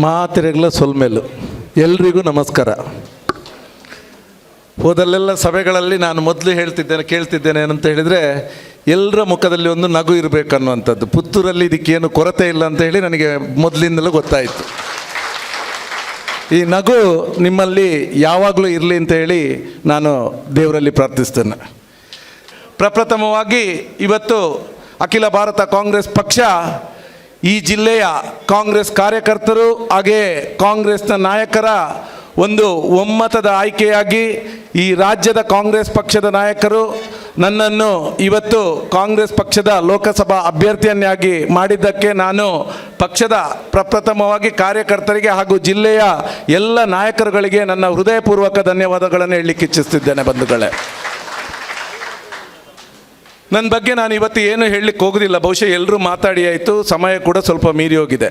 ಮಾತಿರಗಲ ಸೊಲ್ಮೇಲು. ಎಲ್ರಿಗೂ ನಮಸ್ಕಾರ. ಹೋದಲ್ಲೆಲ್ಲ ಸಭೆಗಳಲ್ಲಿ ನಾನು ಮೊದಲು ಹೇಳ್ತಿದ್ದೇನೆ, ಕೇಳ್ತಿದ್ದೇನೆ ಏನಂತ ಹೇಳಿದರೆ ಎಲ್ಲರ ಮುಖದಲ್ಲಿ ಒಂದು ನಗು ಇರಬೇಕನ್ನುವಂಥದ್ದು. ಪುತ್ತೂರಲ್ಲಿ ಇದಕ್ಕೇನು ಕೊರತೆ ಇಲ್ಲ ಅಂತ ಹೇಳಿ ನನಗೆ ಮೊದಲಿಂದಲೂ ಗೊತ್ತಾಯಿತು. ಈ ನಗು ನಿಮ್ಮಲ್ಲಿ ಯಾವಾಗಲೂ ಇರಲಿ ಅಂತ ಹೇಳಿ ನಾನು ದೇವರಲ್ಲಿ ಪ್ರಾರ್ಥಿಸ್ತೇನೆ. ಪ್ರಪ್ರಥಮವಾಗಿ ಇವತ್ತು ಅಖಿಲ ಭಾರತ ಕಾಂಗ್ರೆಸ್ ಪಕ್ಷ ಈ ಜಿಲ್ಲೆಯ ಕಾಂಗ್ರೆಸ್ ಕಾರ್ಯಕರ್ತರು ಹಾಗೆ ಕಾಂಗ್ರೆಸ್ನ ನಾಯಕರ ಒಂದು ಒಮ್ಮತದ ಆಯ್ಕೆಯಾಗಿ ಈ ರಾಜ್ಯದ ಕಾಂಗ್ರೆಸ್ ಪಕ್ಷದ ನಾಯಕರು ನನ್ನನ್ನು ಇವತ್ತು ಕಾಂಗ್ರೆಸ್ ಪಕ್ಷದ ಲೋಕಸಭಾ ಅಭ್ಯರ್ಥಿಯನ್ನಾಗಿ ಮಾಡಿದ್ದಕ್ಕೆ ನಾನು ಪಕ್ಷದ ಪ್ರಪ್ರಥಮವಾಗಿ ಕಾರ್ಯಕರ್ತರಿಗೆ ಹಾಗೂ ಜಿಲ್ಲೆಯ ಎಲ್ಲ ನಾಯಕರುಗಳಿಗೆ ನನ್ನ ಹೃದಯಪೂರ್ವಕ ಧನ್ಯವಾದಗಳನ್ನು ಹೇಳಲಿಕ್ಕೆ ಇಚ್ಛಿಸ್ತಿದ್ದೇನೆ ಬಂಧುಗಳೇ. ನನ್ನ ಬಗ್ಗೆ ನಾನು ಇವತ್ತು ಏನು ಹೇಳಲಿಕ್ಕೆ ಹೋಗೋದಿಲ್ಲ. ಬಹುಶಃ ಎಲ್ಲರೂ ಮಾತಾಡಿ ಆಯಿತು. ಸಮಯ ಕೂಡ ಸ್ವಲ್ಪ ಮೀರಿ ಹೋಗಿದೆ.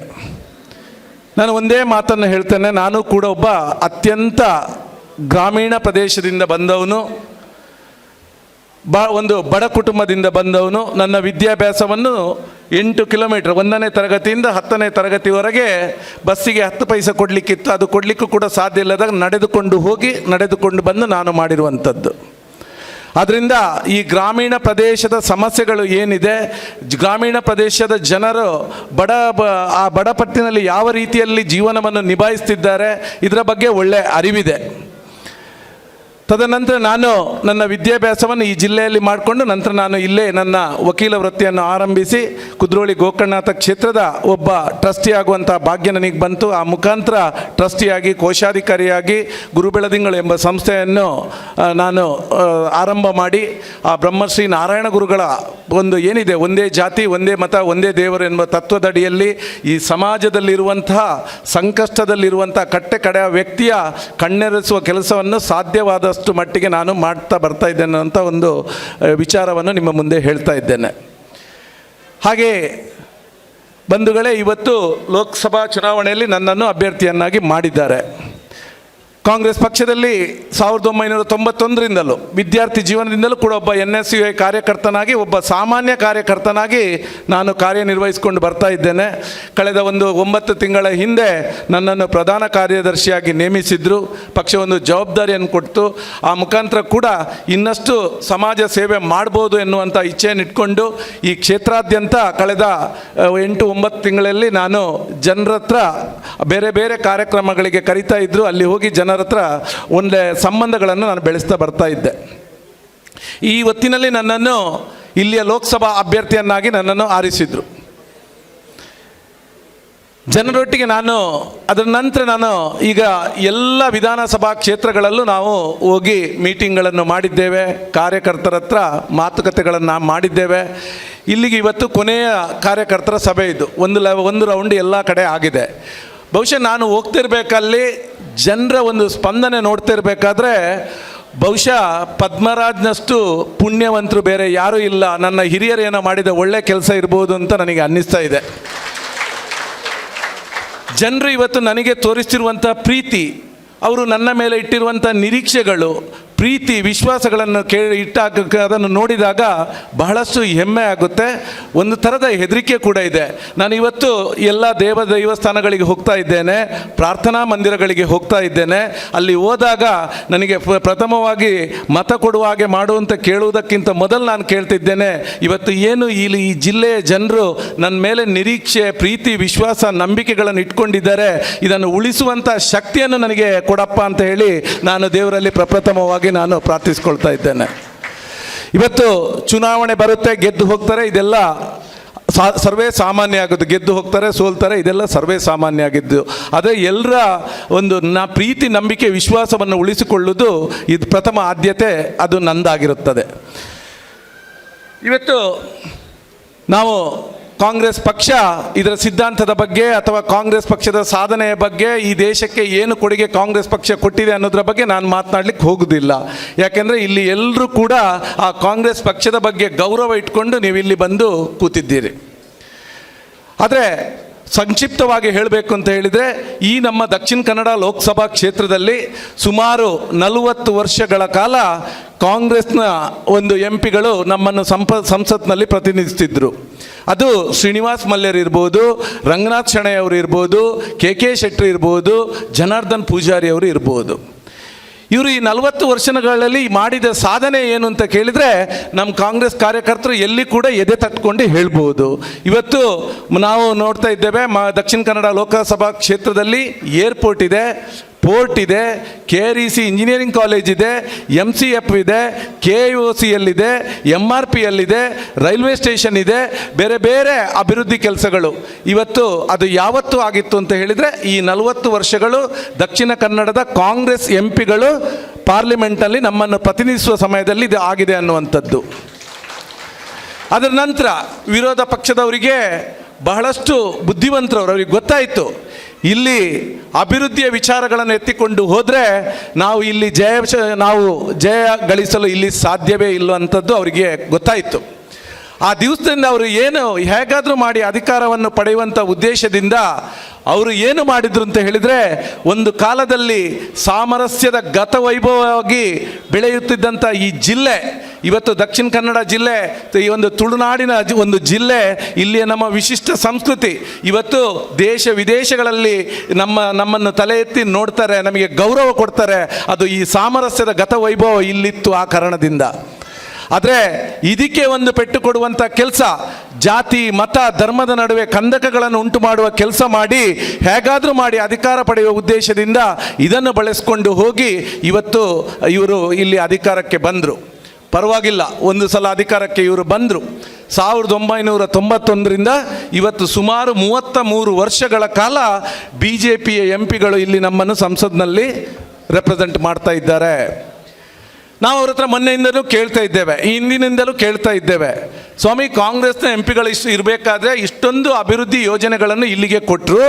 ನಾನು ಒಂದೇ ಮಾತನ್ನು ಹೇಳ್ತೇನೆ. ನಾನು ಕೂಡ ಒಬ್ಬ ಅತ್ಯಂತ ಗ್ರಾಮೀಣ ಪ್ರದೇಶದಿಂದ ಬಂದವನು. ಬ, ಒಂದು ಬಡ ಕುಟುಂಬದಿಂದ ಬಂದವನು. ನನ್ನ ವಿದ್ಯಾಭ್ಯಾಸವನ್ನು ಎಂಟು ಕಿಲೋಮೀಟ್ರ್, ಒಂದನೇ ತರಗತಿಯಿಂದ ಹತ್ತನೇ ತರಗತಿವರೆಗೆ ಬಸ್ಸಿಗೆ ಹತ್ತು ಪೈಸೆ ಕೊಡಲಿಕ್ಕಿತ್ತು. ಅದು ಕೊಡಲಿಕ್ಕೂ ಕೂಡ ಸಾಧ್ಯ ಇಲ್ಲದಾಗ ನಡೆದುಕೊಂಡು ಹೋಗಿ, ನಡೆದುಕೊಂಡು ಬಂದು ನಾನು ಮಾಡಿರುವಂಥದ್ದು. ಆದ್ದರಿಂದ ಈ ಗ್ರಾಮೀಣ ಪ್ರದೇಶದ ಸಮಸ್ಯೆಗಳು ಏನಿದೆ, ಗ್ರಾಮೀಣ ಪ್ರದೇಶದ ಜನರು ಬಡ ಆ ಬಡಪಟ್ಟಿನಲ್ಲಿ ಯಾವ ರೀತಿಯಲ್ಲಿ ಜೀವನವನ್ನು ನಿಭಾಯಿಸ್ತಿದ್ದಾರೆ, ಇದರ ಬಗ್ಗೆ ಒಳ್ಳೆ ಅರಿವಿದೆ. ತದನಂತರ ನಾನು ನನ್ನ ವಿದ್ಯಾಭ್ಯಾಸವನ್ನು ಈ ಜಿಲ್ಲೆಯಲ್ಲಿ ಮಾಡಿಕೊಂಡು ನಂತರ ನಾನು ಇಲ್ಲೇ ನನ್ನ ವಕೀಲ ವೃತ್ತಿಯನ್ನು ಆರಂಭಿಸಿ ಕುದ್ರೋಳಿ ಗೋಕರ್ಣನಾಥ ಕ್ಷೇತ್ರದ ಒಬ್ಬ ಟ್ರಸ್ಟಿ ಆಗುವಂಥ ಭಾಗ್ಯ ನನಗೆ ಬಂತು. ಆ ಮುಖಾಂತರ ಟ್ರಸ್ಟಿಯಾಗಿ, ಕೋಶಾಧಿಕಾರಿಯಾಗಿ, ಗುರುಬೆಳದಿಂಗಳು ಎಂಬ ಸಂಸ್ಥೆಯನ್ನು ನಾನು ಆರಂಭ ಮಾಡಿ, ಆ ಬ್ರಹ್ಮಶ್ರೀ ನಾರಾಯಣ ಗುರುಗಳ ಒಂದು ಏನಿದೆ, ಒಂದೇ ಜಾತಿ, ಒಂದೇ ಮತ, ಒಂದೇ ದೇವರು ಎಂಬ ತತ್ವದಡಿಯಲ್ಲಿ ಈ ಸಮಾಜದಲ್ಲಿರುವಂತಹ ಸಂಕಷ್ಟದಲ್ಲಿರುವಂಥ ಕಟ್ಟೆ ಕಡೆಯ ವ್ಯಕ್ತಿಯ ಕಣ್ಣೆರೆಸುವ ಕೆಲಸವನ್ನು ಸಾಧ್ಯವಾದಷ್ಟು ಮಟ್ಟಿಗೆ ನಾನು ಮಾಡ್ತಾ ಬರ್ತಾ ಇದ್ದೇನೆ ಅಂತ ಒಂದು ವಿಚಾರವನ್ನು ನಿಮ್ಮ ಮುಂದೆ ಹೇಳ್ತಾ ಇದ್ದೇನೆ. ಹಾಗೆ ಬಂಧುಗಳೇ, ಇವತ್ತು ಲೋಕಸಭಾ ಚುನಾವಣೆಯಲ್ಲಿ ನನ್ನನ್ನು ಅಭ್ಯರ್ಥಿಯನ್ನಾಗಿ ಮಾಡಿದ್ದಾರೆ. ಕಾಂಗ್ರೆಸ್ ಪಕ್ಷದಲ್ಲಿ ಸಾವಿರದ ಒಂಬೈನೂರ ತೊಂಬತ್ತೊಂದರಿಂದಲೂ, ವಿದ್ಯಾರ್ಥಿ ಜೀವನದಿಂದಲೂ ಕೂಡ ಒಬ್ಬ ಎನ್ ಎಸ್ ಯು ಐ ಕಾರ್ಯಕರ್ತನಾಗಿ, ಒಬ್ಬ ಸಾಮಾನ್ಯ ಕಾರ್ಯಕರ್ತನಾಗಿ ನಾನು ಕಾರ್ಯನಿರ್ವಹಿಸಿಕೊಂಡು ಬರ್ತಾ ಇದ್ದೇನೆ. ಕಳೆದ ಒಂದು ಒಂಬತ್ತು ತಿಂಗಳ ಹಿಂದೆ ನನ್ನನ್ನು ಪ್ರಧಾನ ಕಾರ್ಯದರ್ಶಿಯಾಗಿ ನೇಮಿಸಿದ್ರು. ಪಕ್ಷ ಒಂದು ಜವಾಬ್ದಾರಿಯನ್ನು ಕೊಟ್ಟು, ಆ ಮುಖಾಂತರ ಕೂಡ ಇನ್ನಷ್ಟು ಸಮಾಜ ಸೇವೆ ಮಾಡ್ಬೋದು ಎನ್ನುವಂಥ ಇಚ್ಛೆಯನ್ನು ಇಟ್ಕೊಂಡು, ಈ ಕ್ಷೇತ್ರಾದ್ಯಂತ ಕಳೆದ ಎಂಟು ಒಂಬತ್ತು ತಿಂಗಳಲ್ಲಿ ನಾನು ಜನರತ್ರ ಬೇರೆ ಬೇರೆ ಕಾರ್ಯಕ್ರಮಗಳಿಗೆ ಕರಿತಾ ಇದ್ದರು ಅಲ್ಲಿ ಹೋಗಿ ಜನರ ಹತ್ರ ಒಳ್ಳೆ ಸಂಬಂಧಗಳನ್ನು ನಾನು ಬೆಳೆಸ್ತಾ ಬರ್ತಾ ಇದ್ದೆ. ಈ ಹೊತ್ತಿನಲ್ಲಿ ನನ್ನನ್ನು ಇಲ್ಲಿಯ ಲೋಕಸಭಾ ಅಭ್ಯರ್ಥಿಯನ್ನಾಗಿ ನನ್ನನ್ನು ಆರಿಸಿದರು. ಜನರೊಟ್ಟಿಗೆ ನಾನು, ಅದರ ನಂತರ ನಾನು ಈಗ ಎಲ್ಲ ವಿಧಾನಸಭಾ ಕ್ಷೇತ್ರಗಳಲ್ಲೂ ನಾವು ಹೋಗಿ ಮೀಟಿಂಗ್ಗಳನ್ನು ಮಾಡಿದ್ದೇವೆ, ಕಾರ್ಯಕರ್ತರ ಹತ್ರ ಮಾತುಕತೆಗಳನ್ನು ಮಾಡಿದ್ದೇವೆ. ಇಲ್ಲಿಗೆ ಇವತ್ತು ಕೊನೆಯ ಕಾರ್ಯಕರ್ತರ ಸಭೆ ಇದು. ಒಂದು ಲ, ಒಂದು ರೌಂಡ್ ಎಲ್ಲ ಕಡೆ ಆಗಿದೆ. ಬಹುಶಃ ನಾನು ಹೋಗ್ತಿರ್ಬೇಕಲ್ಲಿ ಜನರ ಒಂದು ಸ್ಪಂದನೆ ನೋಡ್ತಿರ್ಬೇಕಾದ್ರೆ ಬಹುಶಃ ಪದ್ಮರಾಜ್ನಷ್ಟು ಪುಣ್ಯವಂತರು ಬೇರೆ ಯಾರೂ ಇಲ್ಲ. ನನ್ನ ಹಿರಿಯರು ಏನೋ ಮಾಡಿದ ಒಳ್ಳೆ ಕೆಲಸ ಇರ್ಬೋದು ಅಂತ ನನಗೆ ಅನ್ನಿಸ್ತಾ ಇದೆ. ಜನರು ಇವತ್ತು ನನಗೆ ತೋರಿಸ್ತಿರುವಂಥ ಪ್ರೀತಿ, ಅವರು ನನ್ನ ಮೇಲೆ ಇಟ್ಟಿರುವಂಥ ನಿರೀಕ್ಷೆಗಳು ಪ್ರೀತಿ ವಿಶ್ವಾಸಗಳನ್ನು ಕೇ ಇಟ್ಟಾಗ ಅದನ್ನು ನೋಡಿದಾಗ ಬಹಳಷ್ಟು ಹೆಮ್ಮೆ ಆಗುತ್ತೆ. ಒಂದು ಥರದ ಹೆದರಿಕೆ ಕೂಡ ಇದೆ. ನಾನು ಇವತ್ತು ಎಲ್ಲ ದೇವ ದೈವಸ್ಥಾನಗಳಿಗೆ ಹೋಗ್ತಾ ಇದ್ದೇನೆ. ಪ್ರಾರ್ಥನಾ ಮಂದಿರಗಳಿಗೆ ಹೋಗ್ತಾ ಇದ್ದೇನೆ. ಅಲ್ಲಿ ಹೋದಾಗ ನನಗೆ ಪ್ರ- ಪ್ರಥಮವಾಗಿ ಮತ ಕೊಡುವ ಹಾಗೆ ಮಾಡುವಂತ ಕೇಳುವುದಕ್ಕಿಂತ ಮೊದಲು ನಾನು ಕೇಳ್ತಿದ್ದೇನೆ. ಇವತ್ತು ಏನು ಇಲ್ಲಿ ಈ ಜಿಲ್ಲೆಯ ಜನರು ನನ್ನ ಮೇಲೆ ನಿರೀಕ್ಷೆ, ಪ್ರೀತಿ, ವಿಶ್ವಾಸ, ನಂಬಿಕೆಗಳನ್ನು ಇಟ್ಕೊಂಡಿದ್ದಾರೆ. ಇದನ್ನು ಉಳಿಸುವಂಥ ಶಕ್ತಿಯನ್ನು ನನಗೆ ಕೊಡಪ್ಪ ಅಂತ ಹೇಳಿ ನಾನು ದೇವರಲ್ಲಿ ಪ್ರಪ್ರಥಮವಾಗಿ ನಾನು ಪ್ರಾರ್ಥಿಸ್ಕೊಳ್ತಾ ಇದ್ದೇನೆ. ಇವತ್ತು ಚುನಾವಣೆ ಬರುತ್ತೆ, ಗೆದ್ದು ಹೋಗ್ತಾರೆ, ಇದೆಲ್ಲ ಸರ್ವೇ ಸಾಮಾನ್ಯ ಆಗುತ್ತೆ ಗೆದ್ದು ಹೋಗ್ತಾರೆ, ಸೋಲ್ತಾರೆ, ಇದೆಲ್ಲ ಸರ್ವೇ ಸಾಮಾನ್ಯ ಆಗಿದ್ದು ಅದೇ ಎಲ್ಲರ ಒಂದು ನಾ, ಪ್ರೀತಿ, ನಂಬಿಕೆ, ವಿಶ್ವಾಸವನ್ನು ಉಳಿಸಿಕೊಳ್ಳುವುದು ಇದು ಪ್ರಥಮ ಆದ್ಯತೆ, ಅದು ನಂದಾಗಿರುತ್ತದೆ. ಇವತ್ತು ನಾವು ಕಾಂಗ್ರೆಸ್ ಪಕ್ಷ ಇದರ ಸಿದ್ಧಾಂತದ ಬಗ್ಗೆ ಅಥವಾ ಕಾಂಗ್ರೆಸ್ ಪಕ್ಷದ ಸಾಧನೆಯ ಬಗ್ಗೆ ಈ ದೇಶಕ್ಕೆ ಏನು ಕೊಡುಗೆ ಕಾಂಗ್ರೆಸ್ ಪಕ್ಷ ಕೊಟ್ಟಿದೆ ಅನ್ನೋದ್ರ ಬಗ್ಗೆ ನಾನು ಮಾತನಾಡ್ಲಿಕ್ಕೆ ಹೋಗುವುದಿಲ್ಲ ಯಾಕೆಂದರೆ ಇಲ್ಲಿ ಎಲ್ಲರೂ ಕೂಡ ಆ ಕಾಂಗ್ರೆಸ್ ಪಕ್ಷದ ಬಗ್ಗೆ ಗೌರವ ಇಟ್ಕೊಂಡು ನೀವು ಇಲ್ಲಿ ಬಂದು ಕೂತಿದ್ದೀರಿ. ಆದರೆ ಸಂಕ್ಷಿಪ್ತವಾಗಿ ಹೇಳಬೇಕು ಅಂತ ಹೇಳಿದರೆ ಈ ನಮ್ಮ ದಕ್ಷಿಣ ಕನ್ನಡ ಲೋಕಸಭಾ ಕ್ಷೇತ್ರದಲ್ಲಿ ಸುಮಾರು ನಲವತ್ತು ವರ್ಷಗಳ ಕಾಲ ಕಾಂಗ್ರೆಸ್ನ ಒಂದು ಎಂ ಪಿಗಳು ನಮ್ಮನ್ನು ಸಂಪ ಸಂಸತ್ನಲ್ಲಿ ಪ್ರತಿನಿಧಿಸ್ತಿದ್ರು. ಅದು ಶ್ರೀನಿವಾಸ್ ಮಲ್ಯರ್ ಇರ್ಬೋದು, ರಂಗನಾಥ್ ಶೆಣೈ ಅವರು ಇರ್ಬೋದು ಕೆ ಕೆ ಶೆಟ್ಟಿ ಇರ್ಬೋದು, ಜನಾರ್ದನ್ ಪೂಜಾರಿ ಅವರು ಇರ್ಬೋದು. ಇವರು ಈ ನಲವತ್ತು ವರ್ಷಗಳಲ್ಲಿ ಮಾಡಿದ ಸಾಧನೆ ಏನು ಅಂತ ಕೇಳಿದರೆ ನಮ್ಮ ಕಾಂಗ್ರೆಸ್ ಕಾರ್ಯಕರ್ತರು ಎಲ್ಲಿ ಕೂಡ ಎದೆ ತಟ್ಕೊಂಡು ಹೇಳ್ಬೋದು. ಇವತ್ತು ನಾವು ನೋಡ್ತಾ ಇದ್ದೇವೆ, ಮ, ದಕ್ಷಿಣ ಕನ್ನಡ ಲೋಕಸಭಾ ಕ್ಷೇತ್ರದಲ್ಲಿ ಏರ್ಪೋರ್ಟ್ ಇದೆ. ಪೋರ್ಟ್ ಇದೆ K R E C engineering college ಇದೆ ಎಂ ಸಿ ಎಫ್ ಇದೆ ಕೆ ಯು ಒ ಸಿ ಎಲ್ಲಿದೆ ಎಂ ಆರ್ ಪಿ ಎಲ್ಲಿದೆ ರೈಲ್ವೆ ಸ್ಟೇಷನ್ ಇದೆ, ಬೇರೆ ಬೇರೆ ಅಭಿವೃದ್ಧಿ ಕೆಲಸಗಳು. ಇವತ್ತು ಅದು ಯಾವತ್ತು ಆಗಿತ್ತು ಅಂತ ಹೇಳಿದರೆ, ಈ ನಲವತ್ತು ವರ್ಷಗಳು ದಕ್ಷಿಣ ಕನ್ನಡದ ಕಾಂಗ್ರೆಸ್ ಎಂ ಪಿಗಳು ಪಾರ್ಲಿಮೆಂಟಲ್ಲಿ ನಮ್ಮನ್ನು ಪ್ರತಿನಿಧಿಸುವ ಸಮಯದಲ್ಲಿ ಇದು ಆಗಿದೆ ಅನ್ನುವಂಥದ್ದು. ಅದರ ನಂತರ ವಿರೋಧ ಪಕ್ಷದವರಿಗೆ ಬಹಳಷ್ಟು ಬುದ್ಧಿವಂತರವರು, ಅವ್ರಿಗೆ ಗೊತ್ತಾಯಿತು. ಇಲ್ಲಿ ಅಭಿವೃದ್ಧಿಯ ವಿಚಾರಗಳನ್ನು ಎತ್ತಿಕೊಂಡು ಹೋದರೆ ನಾವು ಇಲ್ಲಿ ಜಯ ನಾವು ಜಯ ಗಳಿಸಲು ಇಲ್ಲಿ ಸಾಧ್ಯವೇ ಇಲ್ಲವಂಥದ್ದು ಅವರಿಗೆ ಗೊತ್ತಾಯಿತು. ಆ ದಿವಸದಿಂದ ಅವರು ಏನು ಹೇಗಾದರೂ ಮಾಡಿ ಅಧಿಕಾರವನ್ನು ಪಡೆಯುವಂಥ ಉದ್ದೇಶದಿಂದ ಅವರು ಏನು ಮಾಡಿದ್ರು ಅಂತ ಹೇಳಿದರೆ ಒಂದು ಕಾಲದಲ್ಲಿ ಸಾಮರಸ್ಯದ ಗತವೈಭವವಾಗಿ ಬೆಳೆಯುತ್ತಿದ್ದಂಥ ಈ ಜಿಲ್ಲೆ ಇವತ್ತು ದಕ್ಷಿಣ ಕನ್ನಡ ಜಿಲ್ಲೆ ಈ ಒಂದು ತುಳುನಾಡಿನ ಒಂದು ಜಿಲ್ಲೆ, ಇಲ್ಲಿಯ ನಮ್ಮ ವಿಶಿಷ್ಟ ಸಂಸ್ಕೃತಿ. ಇವತ್ತು ದೇಶ ವಿದೇಶಗಳಲ್ಲಿ ನಮ್ಮ, ನಮ್ಮನ್ನು ತಲೆ ಎತ್ತಿ ನೋಡ್ತಾರೆ, ನಮಗೆ ಗೌರವ ಕೊಡ್ತಾರೆ. ಅದು ಈ ಸಾಮರಸ್ಯದ ಗತ ವೈಭವ ಇಲ್ಲಿತ್ತು ಆ ಕಾರಣದಿಂದ. ಆದರೆ ಇದಕ್ಕೆ ಒಂದು ಪೆಟ್ಟು ಕೊಡುವಂಥ ಕೆಲಸ, ಜಾತಿ, ಮತ, ಧರ್ಮದ ನಡುವೆ ಕಂದಕಗಳನ್ನು ಉಂಟು ಮಾಡುವ ಕೆಲಸ ಮಾಡಿ, ಹೇಗಾದರೂ ಮಾಡಿ ಅಧಿಕಾರ ಪಡೆಯುವ ಉದ್ದೇಶದಿಂದ ಇದನ್ನು ಬಳಸಿಕೊಂಡು ಹೋಗಿ ಇವತ್ತು ಇವರು ಇಲ್ಲಿ ಅಧಿಕಾರಕ್ಕೆ ಬಂದರು. ಪರವಾಗಿಲ್ಲ. ಒಂದು ಸಲ ಅಧಿಕಾರಕ್ಕೆ ಇವರು ಬಂದರು. ಸಾವಿರದ ಒಂಬೈನೂರ ತೊಂಬತ್ತೊಂದರಿಂದ ಇವತ್ತು ಸುಮಾರು ಮೂವತ್ತ ಮೂರು ವರ್ಷಗಳ ಕಾಲ ಬಿ ಜೆ ಪಿಯ ಎಂ ಪಿಗಳು ಇಲ್ಲಿ ನಮ್ಮನ್ನು ಸಂಸತ್ನಲ್ಲಿ ರೆಪ್ರೆಸೆಂಟ್ ಮಾಡ್ತಾ ಇದ್ದಾರೆ. ನಾವು ಅವ್ರ ಹತ್ರ ಮೊನ್ನೆಯಿಂದಲೂ ಕೇಳ್ತಾ ಇದ್ದೇವೆ, ಹಿಂದಿನಿಂದಲೂ ಕೇಳ್ತಾ ಇದ್ದೇವೆ. ಸ್ವಾಮಿ, ಕಾಂಗ್ರೆಸ್ನ ಎಂ ಪಿಗಳು ಇಷ್ಟು ಇರಬೇಕಾದ್ರೆ ಇಷ್ಟೊಂದು ಅಭಿವೃದ್ಧಿ ಯೋಜನೆಗಳನ್ನು ಇಲ್ಲಿಗೆ ಕೊಟ್ಟರು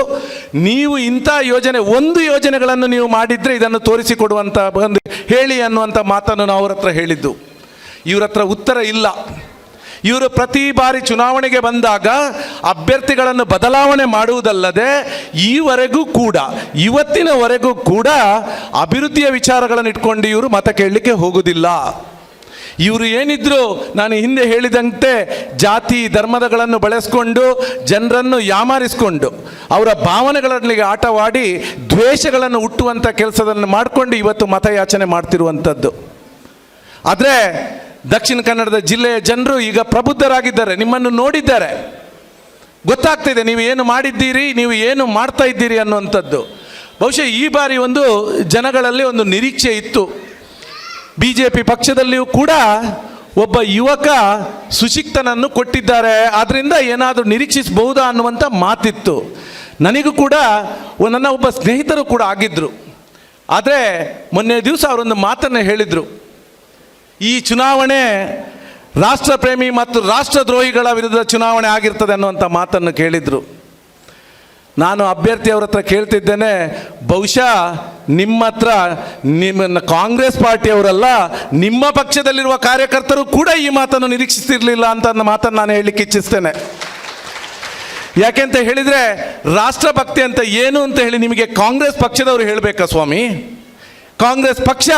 ನೀವು ಇಂಥ ಯೋಜನೆ, ಒಂದು ಯೋಜನೆಗಳನ್ನು ನೀವು ಮಾಡಿದರೆ ಇದನ್ನು ತೋರಿಸಿಕೊಡುವಂಥ ಹೇಳಿ ಅನ್ನುವಂಥ ಮಾತನ್ನು ನಾವು ಅವ್ರ ಹತ್ರ ಹೇಳಿದ್ದು. ಇವ್ರ ಹತ್ರ ಉತ್ತರ ಇಲ್ಲ. ಇವರು ಪ್ರತಿ ಬಾರಿ ಚುನಾವಣೆಗೆ ಬಂದಾಗ ಅಭ್ಯರ್ಥಿಗಳನ್ನು ಬದಲಾವಣೆ ಮಾಡುವುದಲ್ಲದೆ ಈವರೆಗೂ ಕೂಡ, ಇವತ್ತಿನವರೆಗೂ ಕೂಡ ಅಭಿವೃದ್ಧಿಯ ವಿಚಾರಗಳನ್ನು ಇಟ್ಕೊಂಡು ಇವರು ಮತ ಕೇಳಲಿಕ್ಕೆ ಹೋಗುವುದಿಲ್ಲ ಇವರು ಏನಿದ್ರು ನಾನು ಹಿಂದೆ ಹೇಳಿದಂತೆ ಜಾತಿ ಧರ್ಮದಗಳನ್ನು ಬಳಸ್ಕೊಂಡು ಜನರನ್ನು ಯಾಮಾರಿಸಿಕೊಂಡು ಅವರ ಭಾವನೆಗಳಲ್ಲಿ ಆಟವಾಡಿ ದ್ವೇಷಗಳನ್ನು ಹುಟ್ಟುವಂಥ ಕೆಲಸದನ್ನು ಮಾಡಿಕೊಂಡು ಇವತ್ತು ಮತಯಾಚನೆ ಮಾಡ್ತಿರುವಂಥದ್ದು ಆದರೆ ದಕ್ಷಿಣ ಕನ್ನಡದ ಜಿಲ್ಲೆಯ ಜನರು ಈಗ ಪ್ರಬುದ್ಧರಾಗಿದ್ದಾರೆ, ನಿಮ್ಮನ್ನು ನೋಡಿದ್ದಾರೆ. ಗೊತ್ತಾಗ್ತಿದೆ ನೀವು ಏನು ಮಾಡಿದ್ದೀರಿ, ನೀವು ಏನು ಮಾಡ್ತಾ ಇದ್ದೀರಿ ಅನ್ನುವಂಥದ್ದು. ಬಹುಶಃ ಈ ಬಾರಿ ಒಂದು ಜನಗಳಲ್ಲಿ ಒಂದು ನಿರೀಕ್ಷೆ ಇತ್ತು. ಬಿ ಜೆ ಪಿ ಪಕ್ಷದಲ್ಲಿಯೂ ಕೂಡ ಒಬ್ಬ ಯುವಕ ಸುಶಿಕ್ತನನ್ನು ಕೊಟ್ಟಿದ್ದಾರೆ ಆದ್ದರಿಂದ ಏನಾದರೂ ನಿರೀಕ್ಷಿಸಬಹುದಾ ಅನ್ನುವಂಥ ಮಾತಿತ್ತು. ನನಗೂ ಕೂಡ ನನ್ನ ಒಬ್ಬ ಸ್ನೇಹಿತರು ಕೂಡ ಆಗಿದ್ದರು ಆದರೆ ಮೊನ್ನೆ ದಿವಸ ಅವರೊಂದು ಮಾತನ್ನು ಹೇಳಿದರು. ಈ ಚುನಾವಣೆ ರಾಷ್ಟ್ರಪ್ರೇಮಿ ಮತ್ತು ರಾಷ್ಟ್ರದ್ರೋಹಿಗಳ ವಿರುದ್ಧ ಚುನಾವಣೆ ಆಗಿರ್ತದೆ ಅನ್ನುವಂಥ ಮಾತನ್ನು ಕೇಳಿದರು. ನಾನು ಅಭ್ಯರ್ಥಿಯವ್ರ ಹತ್ರ ಕೇಳ್ತಿದ್ದೇನೆ, ಬಹುಶಃ ನಿಮ್ಮ ಹತ್ರ ನಿಮ್ಮ ಕಾಂಗ್ರೆಸ್ ಪಾರ್ಟಿಯವರಲ್ಲ, ನಿಮ್ಮ ಪಕ್ಷದಲ್ಲಿರುವ ಕಾರ್ಯಕರ್ತರು ಕೂಡ ಈ ಮಾತನ್ನು ನಿರೀಕ್ಷಿಸಿರಲಿಲ್ಲ ಅಂತ ಮಾತನ್ನು ನಾನು ಹೇಳಲಿಕ್ಕೆ ಇಚ್ಛಿಸ್ತೇನೆ. ಯಾಕೆಂತ ಹೇಳಿದರೆ ರಾಷ್ಟ್ರಭಕ್ತಿ ಅಂತ ಏನು ಅಂತ ಹೇಳಿ ನಿಮಗೆ ಕಾಂಗ್ರೆಸ್ ಪಕ್ಷದವರು ಹೇಳಬೇಕಾ ಸ್ವಾಮಿ? ಕಾಂಗ್ರೆಸ್ ಪಕ್ಷ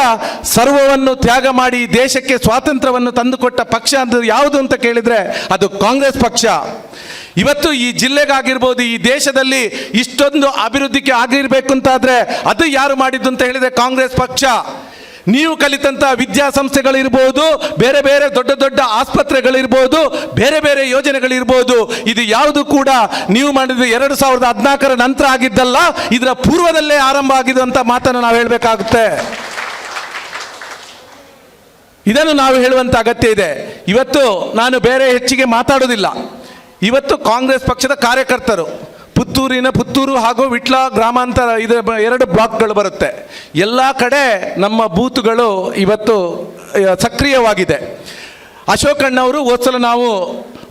ಸರ್ವವನ್ನು ತ್ಯಾಗ ಮಾಡಿ ದೇಶಕ್ಕೆ ಸ್ವಾತಂತ್ರ್ಯವನ್ನು ತಂದುಕೊಟ್ಟ ಪಕ್ಷ ಅಂತ ಯಾವುದು ಅಂತ ಕೇಳಿದರೆ ಅದು ಕಾಂಗ್ರೆಸ್ ಪಕ್ಷ. ಇವತ್ತು ಈ ಜಿಲ್ಲೆಗಾಗಿರ್ಬೋದು, ಈ ದೇಶದಲ್ಲಿ ಇಷ್ಟೊಂದು ಅಭಿವೃದ್ಧಿಗೆ ಆಗಿರಬೇಕು ಅಂತಾದರೆ ಅದು ಯಾರು ಮಾಡಿದ್ದು ಅಂತ ಹೇಳಿದರೆ ಕಾಂಗ್ರೆಸ್ ಪಕ್ಷ. ನೀವು ಕಲಿತಂಥ ವಿದ್ಯಾಸಂಸ್ಥೆಗಳಿರ್ಬೋದು, ಬೇರೆ ಬೇರೆ ದೊಡ್ಡ ದೊಡ್ಡ ಆಸ್ಪತ್ರೆಗಳಿರ್ಬೋದು, ಬೇರೆ ಬೇರೆ ಯೋಜನೆಗಳಿರ್ಬೋದು, ಇದು ಯಾವುದು ಕೂಡ ನೀವು ಮಾಡಿದ ಎರಡು ಸಾವಿರದ ಹದಿನಾಲ್ಕರ ನಂತರ ಆಗಿದ್ದಲ್ಲ, ಇದರ ಪೂರ್ವದಲ್ಲೇ ಆರಂಭ ಆಗಿದೆ ಅಂತ ಮಾತನ್ನು ನಾವು ಹೇಳಬೇಕಾಗುತ್ತೆ. ಇದನ್ನು ನಾವು ಹೇಳುವಂಥ ಅಗತ್ಯ ಇದೆ. ಇವತ್ತು ನಾನು ಬೇರೆ ಹೆಚ್ಚಿಗೆ ಮಾತಾಡೋದಿಲ್ಲ ಇವತ್ತು ಕಾಂಗ್ರೆಸ್ ಪಕ್ಷದ ಕಾರ್ಯಕರ್ತರು ಪುತ್ತೂರಿನ ಪುತ್ತೂರು ಹಾಗೂ ವಿಟ್ಲ ಗ್ರಾಮಾಂತರ ಇದು ಎರಡು ಬ್ಲಾಕ್ಗಳು ಬರುತ್ತೆ. ಎಲ್ಲ ಕಡೆ ನಮ್ಮ ಬೂತ್ಗಳು ಇವತ್ತು ಸಕ್ರಿಯವಾಗಿದೆ. ಅಶೋಕಣ್ಣವರು ಹೋದ್ಸಲ ನಾವು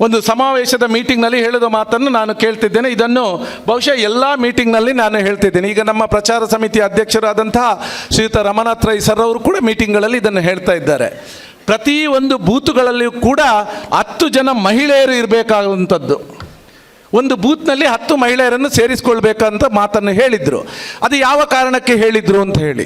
ಒಂದು ಸಮಾವೇಶದ ಮೀಟಿಂಗ್ನಲ್ಲಿ ಹೇಳಿದ ಮಾತನ್ನು ನಾನು ಕೇಳ್ತಿದ್ದೇನೆ. ಇದನ್ನು ಬಹುಶಃ ಎಲ್ಲ ಮೀಟಿಂಗ್ನಲ್ಲಿ ನಾನು ಹೇಳ್ತಿದ್ದೇನೆ. ಈಗ ನಮ್ಮ ಪ್ರಚಾರ ಸಮಿತಿ ಅಧ್ಯಕ್ಷರಾದಂತಹ ಶ್ರೀಯುತ ರಮನಾಥ್ ರೈ ಸರ್ ಅವರು ಕೂಡ ಮೀಟಿಂಗ್ಗಳಲ್ಲಿ ಇದನ್ನು ಹೇಳ್ತಾ ಇದ್ದಾರೆ. ಪ್ರತಿ ಒಂದು ಬೂತುಗಳಲ್ಲಿಯೂ ಕೂಡ ಹತ್ತು ಜನ ಮಹಿಳೆಯರು ಇರಬೇಕಾದಂಥದ್ದು. ಒಂದು ಬೂತ್ನಲ್ಲಿ ಹತ್ತು ಮಹಿಳೆಯರನ್ನು ಸೇರಿಸ್ಕೊಳ್ಬೇಕಂತ ಮಾತನ್ನು ಹೇಳಿದರು. ಅದು ಯಾವ ಕಾರಣಕ್ಕೆ ಹೇಳಿದರು ಅಂತ ಹೇಳಿ.